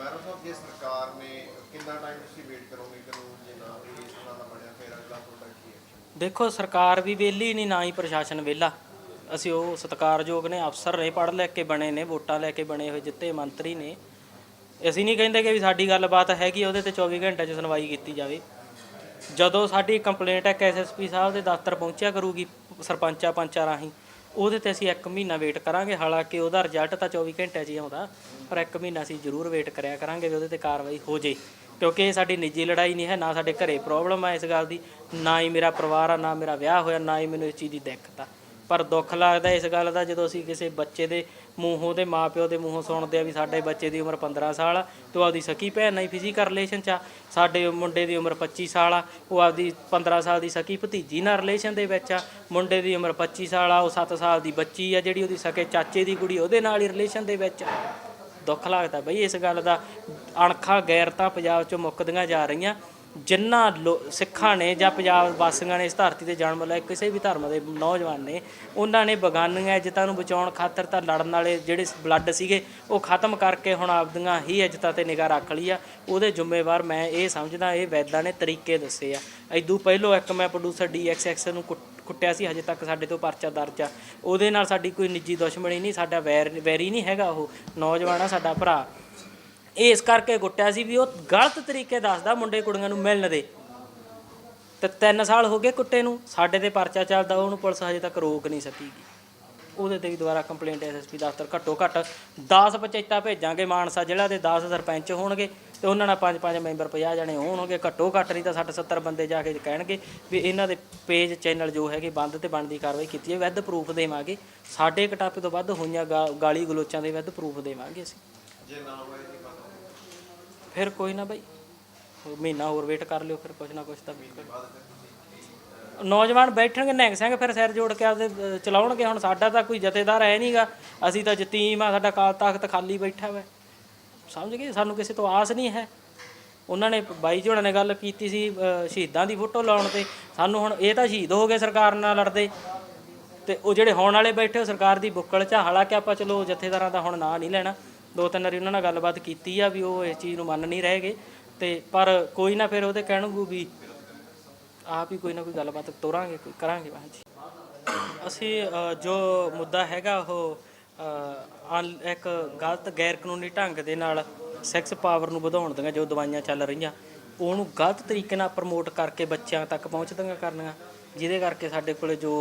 ਮੈਰੋ ਸਾਹਿਬ ਜੇ ਸਰਕਾਰ ਨੇ, ਕਿੰਨਾ ਟਾਈਮ ਤੁਸੀਂ ਵੇਟ ਕਰੋਗੇ ਕਾਨੂੰਨ ਜੇ ਨਾ ਵੀ ਇਸ ਤਰ੍ਹਾਂ ਦਾ ਬਣਿਆ ਫਿਰ ਅਗਲਾ ਤੁਹਾਡਾ ਕੀ ਐਕਸ਼ਨ ਦੇਖੋ, ਸਰਕਾਰ ਵੀ ਵਿਹਲੀ ਨਹੀਂ, ਨਾ ਹੀ ਪ੍ਰਸ਼ਾਸਨ ਵਿਹਲਾ। ਅਸੀਂ ਉਹ ਸਤਿਕਾਰਯੋਗ ਨੇ, ਅਫਸਰ ਨੇ ਪੜ੍ਹ ਲੈ ਕੇ ਬਣੇ ਨੇ, ਵੋਟਾਂ ਲੈ ਕੇ ਬਣੇ ਹੋਏ ਜਿੱਤੇ ਮੰਤਰੀ ਨੇ। ਅਸੀਂ ਨਹੀਂ ਕਹਿੰਦੇ ਕਿ ਵੀ ਸਾਡੀ ਗੱਲਬਾਤ ਹੈਗੀ, ਉਹਦੇ ਤੇ 24 ਘੰਟੇ 'ਚ ਸੁਣਵਾਈ ਕੀਤੀ ਜਾਵੇ। ਜਦੋਂ ਸਾਡੀ ਕੰਪਲੇਂਟ ਹੈ ਐਸਐਸਪੀ ਸਾਹਿਬ ਦੇ ਦਫ਼ਤਰ ਪਹੁੰਚਿਆ ਕਰੂਗੀ, ਸਰਪੰਚਾਂ ਪੰਚਾਂ ਰਾਹੀਂ, ਉਹਦੇ ਤੇ ਅਸੀਂ 1 ਮਹੀਨਾ ਵੇਟ ਕਰਾਂਗੇ। ਹਾਲਾਂਕਿ ਉਹਦਾ ਰਿਜ਼ਲਟ ਤਾਂ 24 ਘੰਟਿਆਂ 'ਚ ਹੀ ਆਉਂਦਾ, ਪਰ 1 ਮਹੀਨਾ ਅਸੀਂ ਜ਼ਰੂਰ ਵੇਟ ਕਰਿਆ ਕਰਾਂਗੇ ਵੀ ਉਹਦੇ ਤੇ ਕਾਰਵਾਈ ਹੋ ਜੇ। ਕਿਉਂਕਿ ਇਹ ਸਾਡੀ ਨਿੱਜੀ ਲੜਾਈ ਨਹੀਂ ਹੈ, ਨਾ ਸਾਡੇ ਘਰੇ ਪ੍ਰੋਬਲਮ ਆ ਇਸ ਗੱਲ ਦੀ, ਨਾ ਹੀ ਮੇਰਾ ਪਰਿਵਾਰ ਆ, ਨਾ ਮੇਰਾ ਵਿਆਹ ਹੋਇਆ, ਨਾ ਹੀ ਮੈਨੂੰ ਇਸ ਚੀਜ਼ ਦੀ ਦਿੱਕਤ ਆ। ਪਰ ਦੁੱਖ ਲੱਗਦਾ ਇਸ ਗੱਲ ਦਾ ਜਦੋਂ ਅਸੀਂ ਕਿਸੇ ਬੱਚੇ ਦੇ ਮੂੰਹੋਂ ਦੇ ਮਾਪਿਓ ਦੇ ਮੂੰਹੋਂ ਸੁਣਦੇ ਆ ਵੀ ਸਾਡੇ ਬੱਚੇ ਦੀ ਉਮਰ 15 ਸਾਲ ਆ, ਤੇ ਉਹ ਆਪਦੀ ਸਕੀ ਭੈਣ ਨਾਲ ਫਿਜ਼ੀਕਲ ਰਿਲੇਸ਼ਨ ਚ ਆ, ਸਾਡੇ ਮੁੰਡੇ ਦੀ ਉਮਰ 25 ਸਾਲ ਆ, ਉਹ ਆਪਦੀ 15 ਸਾਲ ਦੀ ਸਕੀ ਭਤੀਜੀ ਨਾਲ ਰਿਲੇਸ਼ਨ ਦੇ ਵਿੱਚ ਆ, ਮੁੰਡੇ ਦੀ ਉਮਰ 25 ਸਾਲ ਆ, ਉਹ 7 ਸਾਲ ਦੀ ਬੱਚੀ ਆ, ਜਿਹੜੀ ਉਹਦੀ ਸਕੇ ਚਾਚੇ ਦੀ ਕੁੜੀ ਉਹਦੇ ਨਾਲ ਹੀ ਰਿਲੇਸ਼ਨ ਦੇ ਵਿੱਚ ਆ। ਦੁੱਖ ਲੱਗਦਾ। ਬਈ ਇਸ ਗੱਲ ਦਾ ਅਣਖਾਂ ਗੈਰਤਾਂ ਪੰਜਾਬ ਚੋਂ ਮੁੱਕਦੀਆਂ ਜਾ ਰਹੀਆਂ। ਜਿਨ੍ਹਾਂ ਲੋ- ਸਿੱਖਾਂ ਨੇ ਜਾਂ ਪੰਜਾਬ ਵਾਸੀਆਂ ਨੇ ਇਸ ਧਰਤੀ ਤੇ ਜਨਮ ਲਿਆ, ਕਿਸੇ ਵੀ ਧਰਮ ਦੇ ਨੌਜਵਾਨ ਨੇ, ਉਹਨਾਂ ਨੇ ਬਗਾਨੀਆਂ ਇੱਜ਼ਤਾਂ ਨੂੰ ਬਚਾਉਣ ਖਾਤਰ ਤਾਂ ਲੜਨ ਵਾਲੇ ਜਿਹੜੇ ਬਲੱਡ ਸੀਗੇ, ਉਹ ਖਤਮ ਕਰਕੇ ਹੁਣ ਆਪਦੀਆਂ ਹੀ ਇੱਜ਼ਤਾਂ ਤੇ ਨਿਗਾਹ ਰੱਖ ਲਈ ਆ। ਉਹਦੇ ਜ਼ਿੰਮੇਵਾਰ ਮੈਂ ਇਹ ਸਮਝਦਾ, ਇਹ ਵੈਦਾਂ ਨੇ ਤਰੀਕੇ ਦੱਸੇ ਆ। ਐਦੂ ਪਹਿਲੋਂ ਇੱਕ ਮੈਂ ਪ੍ਰੋਡਿਊਸਰ ਡੀਐਕਸਐਕਸ ਨੂੰ ਕੁੱਟ- ਕੁੱਟਿਆ ਸੀ, ਹਜੇ ਤੱਕ ਸਾਡੇ ਤੋਂ ਪਰਚਾ ਦਰਜ ਆ। ਉਹਦੇ ਨਾਲ ਸਾਡੀ ਕੋਈ ਨਿੱਜੀ ਦੁਸ਼ਮਣੀ ਨਹੀਂ, ਸਾਡਾ ਵੈਰ ਵੈਰੀ ਨਹੀਂ ਹੈਗਾ ਉਹ। ਨੌਜਵਾਨ ਆ ਸਾਡਾ ਭਰਾ। ਇਸ ਕਰਕੇ ਕੁੱਟਿਆ ਸੀ ਵੀ ਉਹ ਗਲਤ ਤਰੀਕੇ ਦੱਸਦਾ ਮੁੰਡੇ ਕੁੜੀਆਂ ਨੂੰ ਮਿਲਣ ਦੇ। ਤੇ 3 ਸਾਲ ਹੋ ਗਏ ਕੁੱਟੇ ਨੂੰ। ਸਾਡੇ ਤੇ ਪਰਚਾ ਚੱਲਦਾ, ਉਹਨੂੰ ਪੁਲਿਸ ਹਜੇ ਤੱਕ ਰੋਕ ਨਹੀਂ ਸਕੀਗੀ। ਉਹਦੇ ਤੇ ਵੀ ਦੁਬਾਰਾ ਕੰਪਲੇਂਟ ਐਸਐਸਪੀ ਦਫ਼ਤਰ ਘੱਟੋ ਘੱਟ 10 ਪੰਚਾਇਤਾਂ ਭੇਜਾਂਗੇ, ਮਾਨਸਾ ਜ਼ਿਲ੍ਹਾ ਦੇ 10 ਸਰਪੰਚ ਹੋਣਗੇ। ਤੇ ਉਹਨਾਂ ਨਾਲ 5-5 ਮੈਂਬਰ 50 ਜਣੇ ਹੋਣਗੇ। ਘੱਟੋ ਘੱਟ ਨਹੀਂ ਤਾਂ 60-70 ਬੰਦੇ ਜਾ ਕੇ ਕਹਿਣਗੇ ਵੀ ਇਹਨਾਂ ਦੇ ਪੇਜ ਚੈਨਲ ਜੋ ਹੈਗੇ ਬੰਦ ਤੇ ਬਣਦੀ ਕਾਰਵਾਈ ਕੀਤੀ ਹੈ। ਵਿਦ ਪ੍ਰੂਫ ਦੇਵਾਂਗੇ। ਸਾਡੇ ਕਟਾਪੇ ਤੋਂ ਵੱਧ ਹੋਈਆਂ ਗਾਲੀ ਗਲੋਚਾਂ ਦੇ ਵਿਦ ਪ੍ਰੂਫ ਦੇਵਾਂਗੇ ਅਸੀਂ। ਜੇ ਨਾ ਹੋਏ ਫਿਰ ਕੋਈ ਨਾ ਬਾਈ। ਮਹੀਨਾ ਹੋਰ ਵੇਟ ਕਰ ਲਿਓ ਫਿਰ ਕੁਛ ਨਾ ਕੁਛ ਤਾਂ ਨੌਜਵਾਨ ਬੈਠਣਗੇ ਨਿਹੰਗ ਸਿੰਘ ਫਿਰ ਸਿਰ ਜੋੜ ਕੇ ਆਪਦੇ ਚਲਾਉਣਗੇ। ਹੁਣ ਸਾਡਾ ਤਾਂ ਕੋਈ ਜਥੇਦਾਰ ਹੈ ਨਹੀਂਗਾ ਅਸੀਂ ਤਾਂ ਯਤੀਮ ਆ ਸਾਡਾ ਕਾਲ ਤਖਤ ਖਾਲੀ ਬੈਠਾ ਵਾ। ਸਮਝ ਗਏ? ਸਾਨੂੰ ਕਿਸੇ ਤੋਂ ਆਸ ਨਹੀਂ ਹੈ। ਉਹਨਾਂ ਨੇ ਬਾਈ ਜੀ ਹੋਣਾ ਨੇ ਗੱਲ ਕੀਤੀ ਸੀ ਸ਼ਹੀਦਾਂ ਦੀ ਫੋਟੋ ਲਾਉਣ ਤੇ। ਸਾਨੂੰ ਹੁਣ ਇਹ ਤਾਂ ਸ਼ਹੀਦ ਹੋ ਗਏ ਸਰਕਾਰ ਨਾਲ ਲੜਦੇ। ਤੇ ਉਹ ਜਿਹੜੇ ਹੋਣ ਵਾਲੇ ਬੈਠੇ, ਉਹ ਸਰਕਾਰ ਦੀ ਬੁੱਕਲ ਚ ਆ। ਹਾਲਾਂਕਿ ਆਪਾਂ ਚਲੋ ਜਥੇਦਾਰਾਂ ਦਾ ਹੁਣ ਨਾਂ ਨਹੀਂ ਲੈਣਾ। ਦੋ ਤਿੰਨ ਵਾਰੀ ਉਹਨਾਂ ਨਾਲ ਗੱਲਬਾਤ ਕੀਤੀ ਆ ਵੀ ਉਹ ਇਸ ਚੀਜ਼ ਨੂੰ ਮੰਨ ਨਹੀਂ ਰਹੇਗੇ। ਤੇ ਪਰ ਕੋਈ ਨਾ ਫਿਰ ਉਹਦੇ ਕਹਿਣਗੂ ਵੀ ਆਪ ਹੀ ਕੋਈ ਨਾ ਕੋਈ ਗੱਲਬਾਤ ਤੋਰਾਂਗੇ ਕੋਈ ਕਰਾਂਗੇ ਬਾਅਦ ਜੀ ਅਸੀਂ ਜੋ ਮੁੱਦਾ ਹੈਗਾ ਉਹ ਅਨ- ਇੱਕ ਗਲਤ ਗੈਰ ਕਾਨੂੰਨੀ ਢੰਗ ਦੇ ਨਾਲ ਸੈਕਸ ਪਾਵਰ ਨੂੰ ਵਧਾਉਣ ਦੀਆਂ ਜੋ ਦਵਾਈਆਂ ਚੱਲ ਰਹੀਆਂ, ਉਹਨੂੰ ਗਲਤ ਤਰੀਕੇ ਨਾਲ ਪ੍ਰਮੋਟ ਕਰਕੇ ਬੱਚਿਆਂ ਤੱਕ ਪਹੁੰਚਦੀਆਂ ਕਰਨੀਆਂ, ਜਿਹਦੇ ਕਰਕੇ ਸਾਡੇ ਕੋਲੇ ਜੋ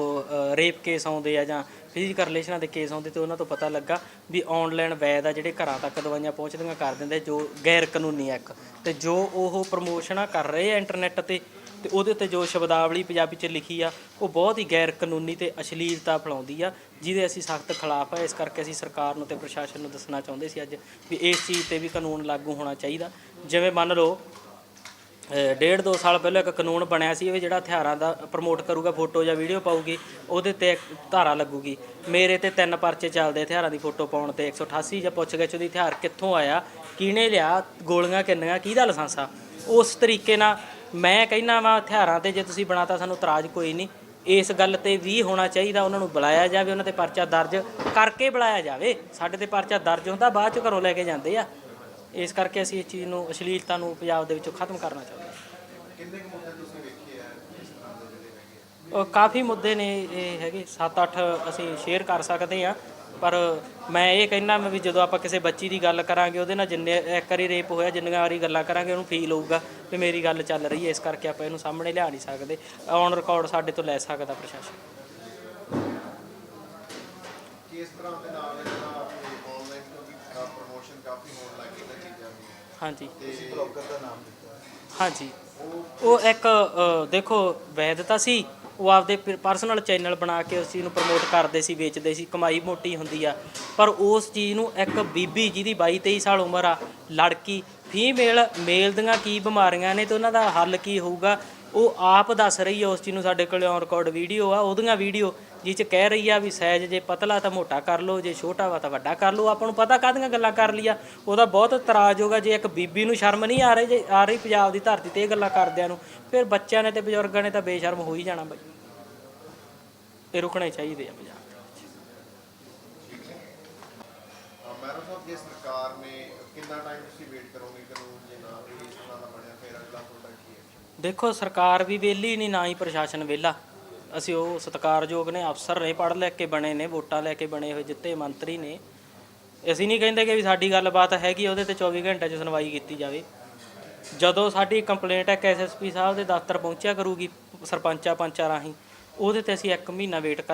ਰੇਪ ਕੇਸ ਆਉਂਦੇ ਆ ਜਾਂ ਫਿਜ਼ੀਕਲ ਰਿਲੇਸ਼ਨਾਂ ਦੇ ਕੇਸ ਆਉਂਦੇ ਤੇ ਉਹਨਾਂ ਤੋਂ ਪਤਾ ਲੱਗਾ ਵੀ ਆਨਲਾਈਨ ਵੈਦ ਆ ਜਿਹੜੇ ਘਰਾਂ ਤੱਕ ਦਵਾਈਆਂ ਪਹੁੰਚਦੀਆਂ ਕਰ ਦਿੰਦੇ, ਜੋ ਗੈਰ ਕਾਨੂੰਨੀ ਆ ਇੱਕ, ਤੇ ਜੋ ਉਹ ਪ੍ਰਮੋਸ਼ਨਾਂ ਕਰ ਰਹੇ ਆ ਇੰਟਰਨੈਟ ਤੇ ਤੇ ਉਹਦੇ 'ਤੇ ਜੋ ਸ਼ਬਦਾਵਲੀ ਪੰਜਾਬੀ ਚ ਲਿਖੀ ਆ, ਉਹ ਬਹੁਤ ਹੀ ਗੈਰ ਕਾਨੂੰਨੀ ਤੇ ਅਸ਼ਲੀਲਤਾ ਫੈਲਾਉਂਦੀ ਆ, ਜਿਹਦੇ ਅਸੀਂ ਸਖਤ ਖਿਲਾਫ ਆ। ਇਸ ਕਰਕੇ ਅਸੀਂ ਸਰਕਾਰ ਨੂੰ ਤੇ ਪ੍ਰਸ਼ਾਸਨ ਨੂੰ ਦੱਸਣਾ ਚਾਹੁੰਦੇ ਸੀ ਅੱਜ ਵੀ ਇਸ ਚੀਜ਼ ਤੇ ਵੀ ਕਾਨੂੰਨ ਲਾਗੂ ਹੋਣਾ ਚਾਹੀਦਾ। ਜਿਵੇਂ ਮੰਨ ਲਓ ਡੇਢ ਦੋ ਸਾਲ ਪਹਿਲਾਂ ਇੱਕ ਕਾਨੂੰਨ ਬਣਿਆ ਸੀ ਵੀ ਜਿਹੜਾ ਹਥਿਆਰਾਂ ਦਾ ਪ੍ਰਮੋਟ ਕਰੂਗਾ, ਫੋਟੋ ਜਾਂ ਵੀਡੀਓ ਪਾਊਗੀ, ਉਹਦੇ ਤੇ ਧਾਰਾ ਲੱਗੂਗੀ। ਮੇਰੇ ਤੇ ਤਿੰਨ ਪਰਚੇ ਚੱਲਦੇ ਹਥਿਆਰਾਂ ਦੀ ਫੋਟੋ ਪਾਉਣ ਤੇ 188 ਜਾਂ ਪੁੱਛ ਗਿੱਛ ਦੀ ਹਥਿਆਰ ਕਿੱਥੋਂ ਆਇਆ, ਕਿਹਨੇ ਲਿਆ, ਗੋਲੀਆਂ ਕਿੰਨੀਆਂ, ਕਿਹਦਾ ਲਾਇਸੈਂਸ ਆ? ਉਸ ਤਰੀਕੇ ਨਾਲ ਮੈਂ ਕਹਿੰਦਾ ਵਾਂ ਹਥਿਆਰਾਂ ਤੇ ਜੇ ਤੁਸੀਂ ਬਣਾਤਾ ਸਾਨੂੰ ਇਤਰਾਜ਼ ਕੋਈ ਨਹੀਂ। ਇਸ ਗੱਲ ਤੇ ਵੀ ਹੋਣਾ ਚਾਹੀਦਾ ਉਹਨਾਂ ਨੂੰ ਬੁਲਾਇਆ ਜਾਵੇ ਉਹਨਾਂ ਤੇ ਪਰਚਾ ਦਰਜ ਕਰਕੇ ਬੁਲਾਇਆ ਜਾਵੇ। ਸਾਡੇ ਤੇ ਪਰਚਾ ਦਰਜ ਹੁੰਦਾ ਬਾਅਦ ਚ ਘਰੋਂ ਲੈ ਕੇ ਜਾਂਦੇ ਆ। ਇਸ ਕਰਕੇ ਅਸੀਂ ਇਸ ਚੀਜ਼ ਨੂੰ ਅਸ਼ਲੀਲਤਾ ਨੂੰ ਪੰਜਾਬ ਦੇ ਵਿੱਚੋਂ ਖਤਮ ਕਰਨਾ ਚਾਹੁੰਦੇ ਹਾਂ। ਕਿੰਨੇ ਕੁ ਮੁੱਦੇ ਤੁਸੀਂ ਵੇਖੇ ਆ ਇਸ ਤਰ੍ਹਾਂ ਦੇ ਜਿਹੜੇ ਹੈਗੇ? ਕਾਫੀ ਮੁੱਦੇ ਨੇ ਇਹ ਹੈਗੇ 7-8 ਅਸੀਂ ਸ਼ੇਅਰ ਕਰ ਸਕਦੇ ਆ ਪਰ ਮੈਂ ਇਹ ਕਹਿਣਾ ਮੈਂ ਵੀ ਜਦੋਂ ਆਪਾਂ ਕਿਸੇ ਬੱਚੀ ਦੀ ਗੱਲ ਕਰਾਂਗੇ ਉਹਦੇ ਨਾਲ ਜਿੰਨੇ ਇੱਕ ਵਾਰੀ ਰੇਪ ਹੋਇਆ ਜਿੰਨੀਆਂ ਵਾਰੀ ਗੱਲਾਂ ਕਰਾਂਗੇ ਉਹਨੂੰ ਫੀਲ ਹੋਊਗਾ ਵੀ ਮੇਰੀ ਗੱਲ ਚੱਲ ਰਹੀ ਹੈ ਇਸ ਕਰਕੇ ਆਪਾਂ ਇਹਨੂੰ ਸਾਹਮਣੇ ਲਿਆ ਨਹੀਂ ਸਕਦੇ। ਔਨ ਰਿਕਾਰਡ ਸਾਡੇ ਤੋਂ ਲੈ ਸਕਦਾ ਪ੍ਰਸ਼ਾਸਨ। ਕਿ ਇਸ ਤਰ੍ਹਾਂ ਦੇ ਨਾਲ ਜਿਹੜਾ ਆਨਲਾਈਨ ਪ੍ਰੋਮੋਸ਼ਨ ਕਾਫੀ ਹੋਣ ਲੱਗੀ ਇਹਨਾਂ ਚੀਜ਼ਾਂ ਦੀ। ਹਾਂਜੀ। ਤੇ ਬਲੌਗਰ ਦਾ ਨਾਮ ਦਿੱਤਾ। ਹਾਂਜੀ। ਉਹ ਇੱਕ ਦੇਖੋ ਵੈਧਤਾ ਸੀ ਉਹ ਆਪਦੇ ਪਰਸਨਲ ਚੈਨਲ ਬਣਾ ਕੇ ਉਸ ਚੀਜ਼ ਨੂੰ ਪ੍ਰਮੋਟ ਕਰਦੇ ਸੀ, ਵੇਚਦੇ ਸੀ, ਕਮਾਈ ਮੋਟੀ ਹੁੰਦੀ ਆ। ਪਰ ਉਸ ਚੀਜ਼ ਨੂੰ ਇੱਕ ਬੀਬੀ ਜਿਹਦੀ 22 23 ਸਾਲ ਉਮਰ ਆ, ਲੜਕੀ, ਫੀਮੇਲ, ਮੇਲ ਦੀਆਂ ਕੀ ਬਿਮਾਰੀਆਂ ਨੇ ਤੇ ਉਹਨਾਂ ਦਾ ਹੱਲ ਕੀ ਹੋਊਗਾ ਉਹ ਆਪ ਦੱਸ ਰਹੀ ਆ ਉਸ ਚੀਜ਼ ਨੂੰ ਸਾਡੇ ਕੋਲ ਔਨ ਰਿਕਾਰਡ ਵੀਡੀਓ ਆ, ਉਹਦੀਆਂ ਵੀਡੀਓ ਜਿਹ ਚ ਕਹਿ ਰਹੀ ਆ ਵੀ ਸਾਈਜ਼ ਜੇ ਪਤਲਾ ਤਾਂ ਮੋਟਾ ਕਰ ਲਓ, ਜੇ ਛੋਟਾ ਵਾ ਤਾਂ ਵੱਡਾ ਕਰ ਲਓ, ਆਪਾਂ ਨੂੰ ਪਤਾ ਕਾਹਦੀਆਂ ਗੱਲਾਂ ਕਰ ਲਿਆ ਉਹਦਾ ਬਹੁਤ ਇਤਰਾਜ਼ ਹੋਗਾ ਜੇ ਇੱਕ ਬੀਬੀ ਨੂੰ ਸ਼ਰਮ ਨਹੀਂ ਆ ਰਹੀ, ਜੇ ਆ ਰਹੀ ਪੰਜਾਬ ਦੀ ਧਰਤੀ ਤੇ ਇਹ ਗੱਲਾਂ ਕਰਦਿਆਂ ਨੂੰ, ਫਿਰ ਬੱਚਿਆਂ ਨੇ ਤੇ ਬਜ਼ੁਰਗਾਂ ਨੇ ਤਾਂ ਬੇਸ਼ਰਮ ਹੋ ਹੀ ਜਾਣਾ ਬਾਈ। ਇਹ ਰੁਕਣੇ ਚਾਹੀਦੇ ਆ ਪੰਜਾਬ ਦੇ ਸਾਹਿਬ ਜੇ ਸਰਕਾਰ ਨੇ, ਕਿੰਨਾ ਟਾਈਮ ਤੁਸੀਂ ਵੇਟ ਕਰੋਗੇ ਕਾਨੂੰਨ ਜੇ ਨਾ ਵੀ ਇਸ ਤਰ੍ਹਾਂ ਦਾ ਬਣਿਆ ਫਿਰ ਅਗਲਾ ਤੁਹਾਡਾ ਕੀ ਹੈ ਦੇਖੋ, ਸਰਕਾਰ ਵੀ ਵਿਹਲੀ ਨਹੀਂ ਨਾ ਹੀ ਪ੍ਰਸ਼ਾਸਨ ਵਿਹਲਾ। ਅਸੀਂ ਉਹ ਸਤਿਕਾਰਯੋਗ ਨੇ, ਅਫਸਰ ਨੇ, ਪੜ੍ਹ ਲਿਖ ਕੇ ਬਣੇ ਨੇ, ਵੋਟਾਂ ਲੈ ਕੇ ਬਣੇ ਹੋਏ ਜਿੱਤੇ ਮੰਤਰੀ ਨੇ। ਅਸੀਂ ਨਹੀਂ ਕਹਿੰਦੇ ਕਿ ਵੀ ਸਾਡੀ ਗੱਲਬਾਤ ਹੈਗੀ, ਉਹਦੇ ਤੇ 24 ਘੰਟੇ 'ਚ ਸੁਣਵਾਈ ਕੀਤੀ ਜਾਵੇ। ਜਦੋਂ ਸਾਡੀ ਕੰਪਲੇਂਟ ਇੱਕ ਐਸਐਸਪੀ ਸਾਹਿਬ ਦੇ ਦਫ਼ਤਰ ਪਹੁੰਚਿਆ ਕਰੂਗੀ ਸਰਪੰਚਾਂ ਪੰਚਾਂ ਰਾਹੀਂ, ਉਹਦੇ ਤੇ ਅਸੀਂ 1 ਮਹੀਨਾ ਵੇਟ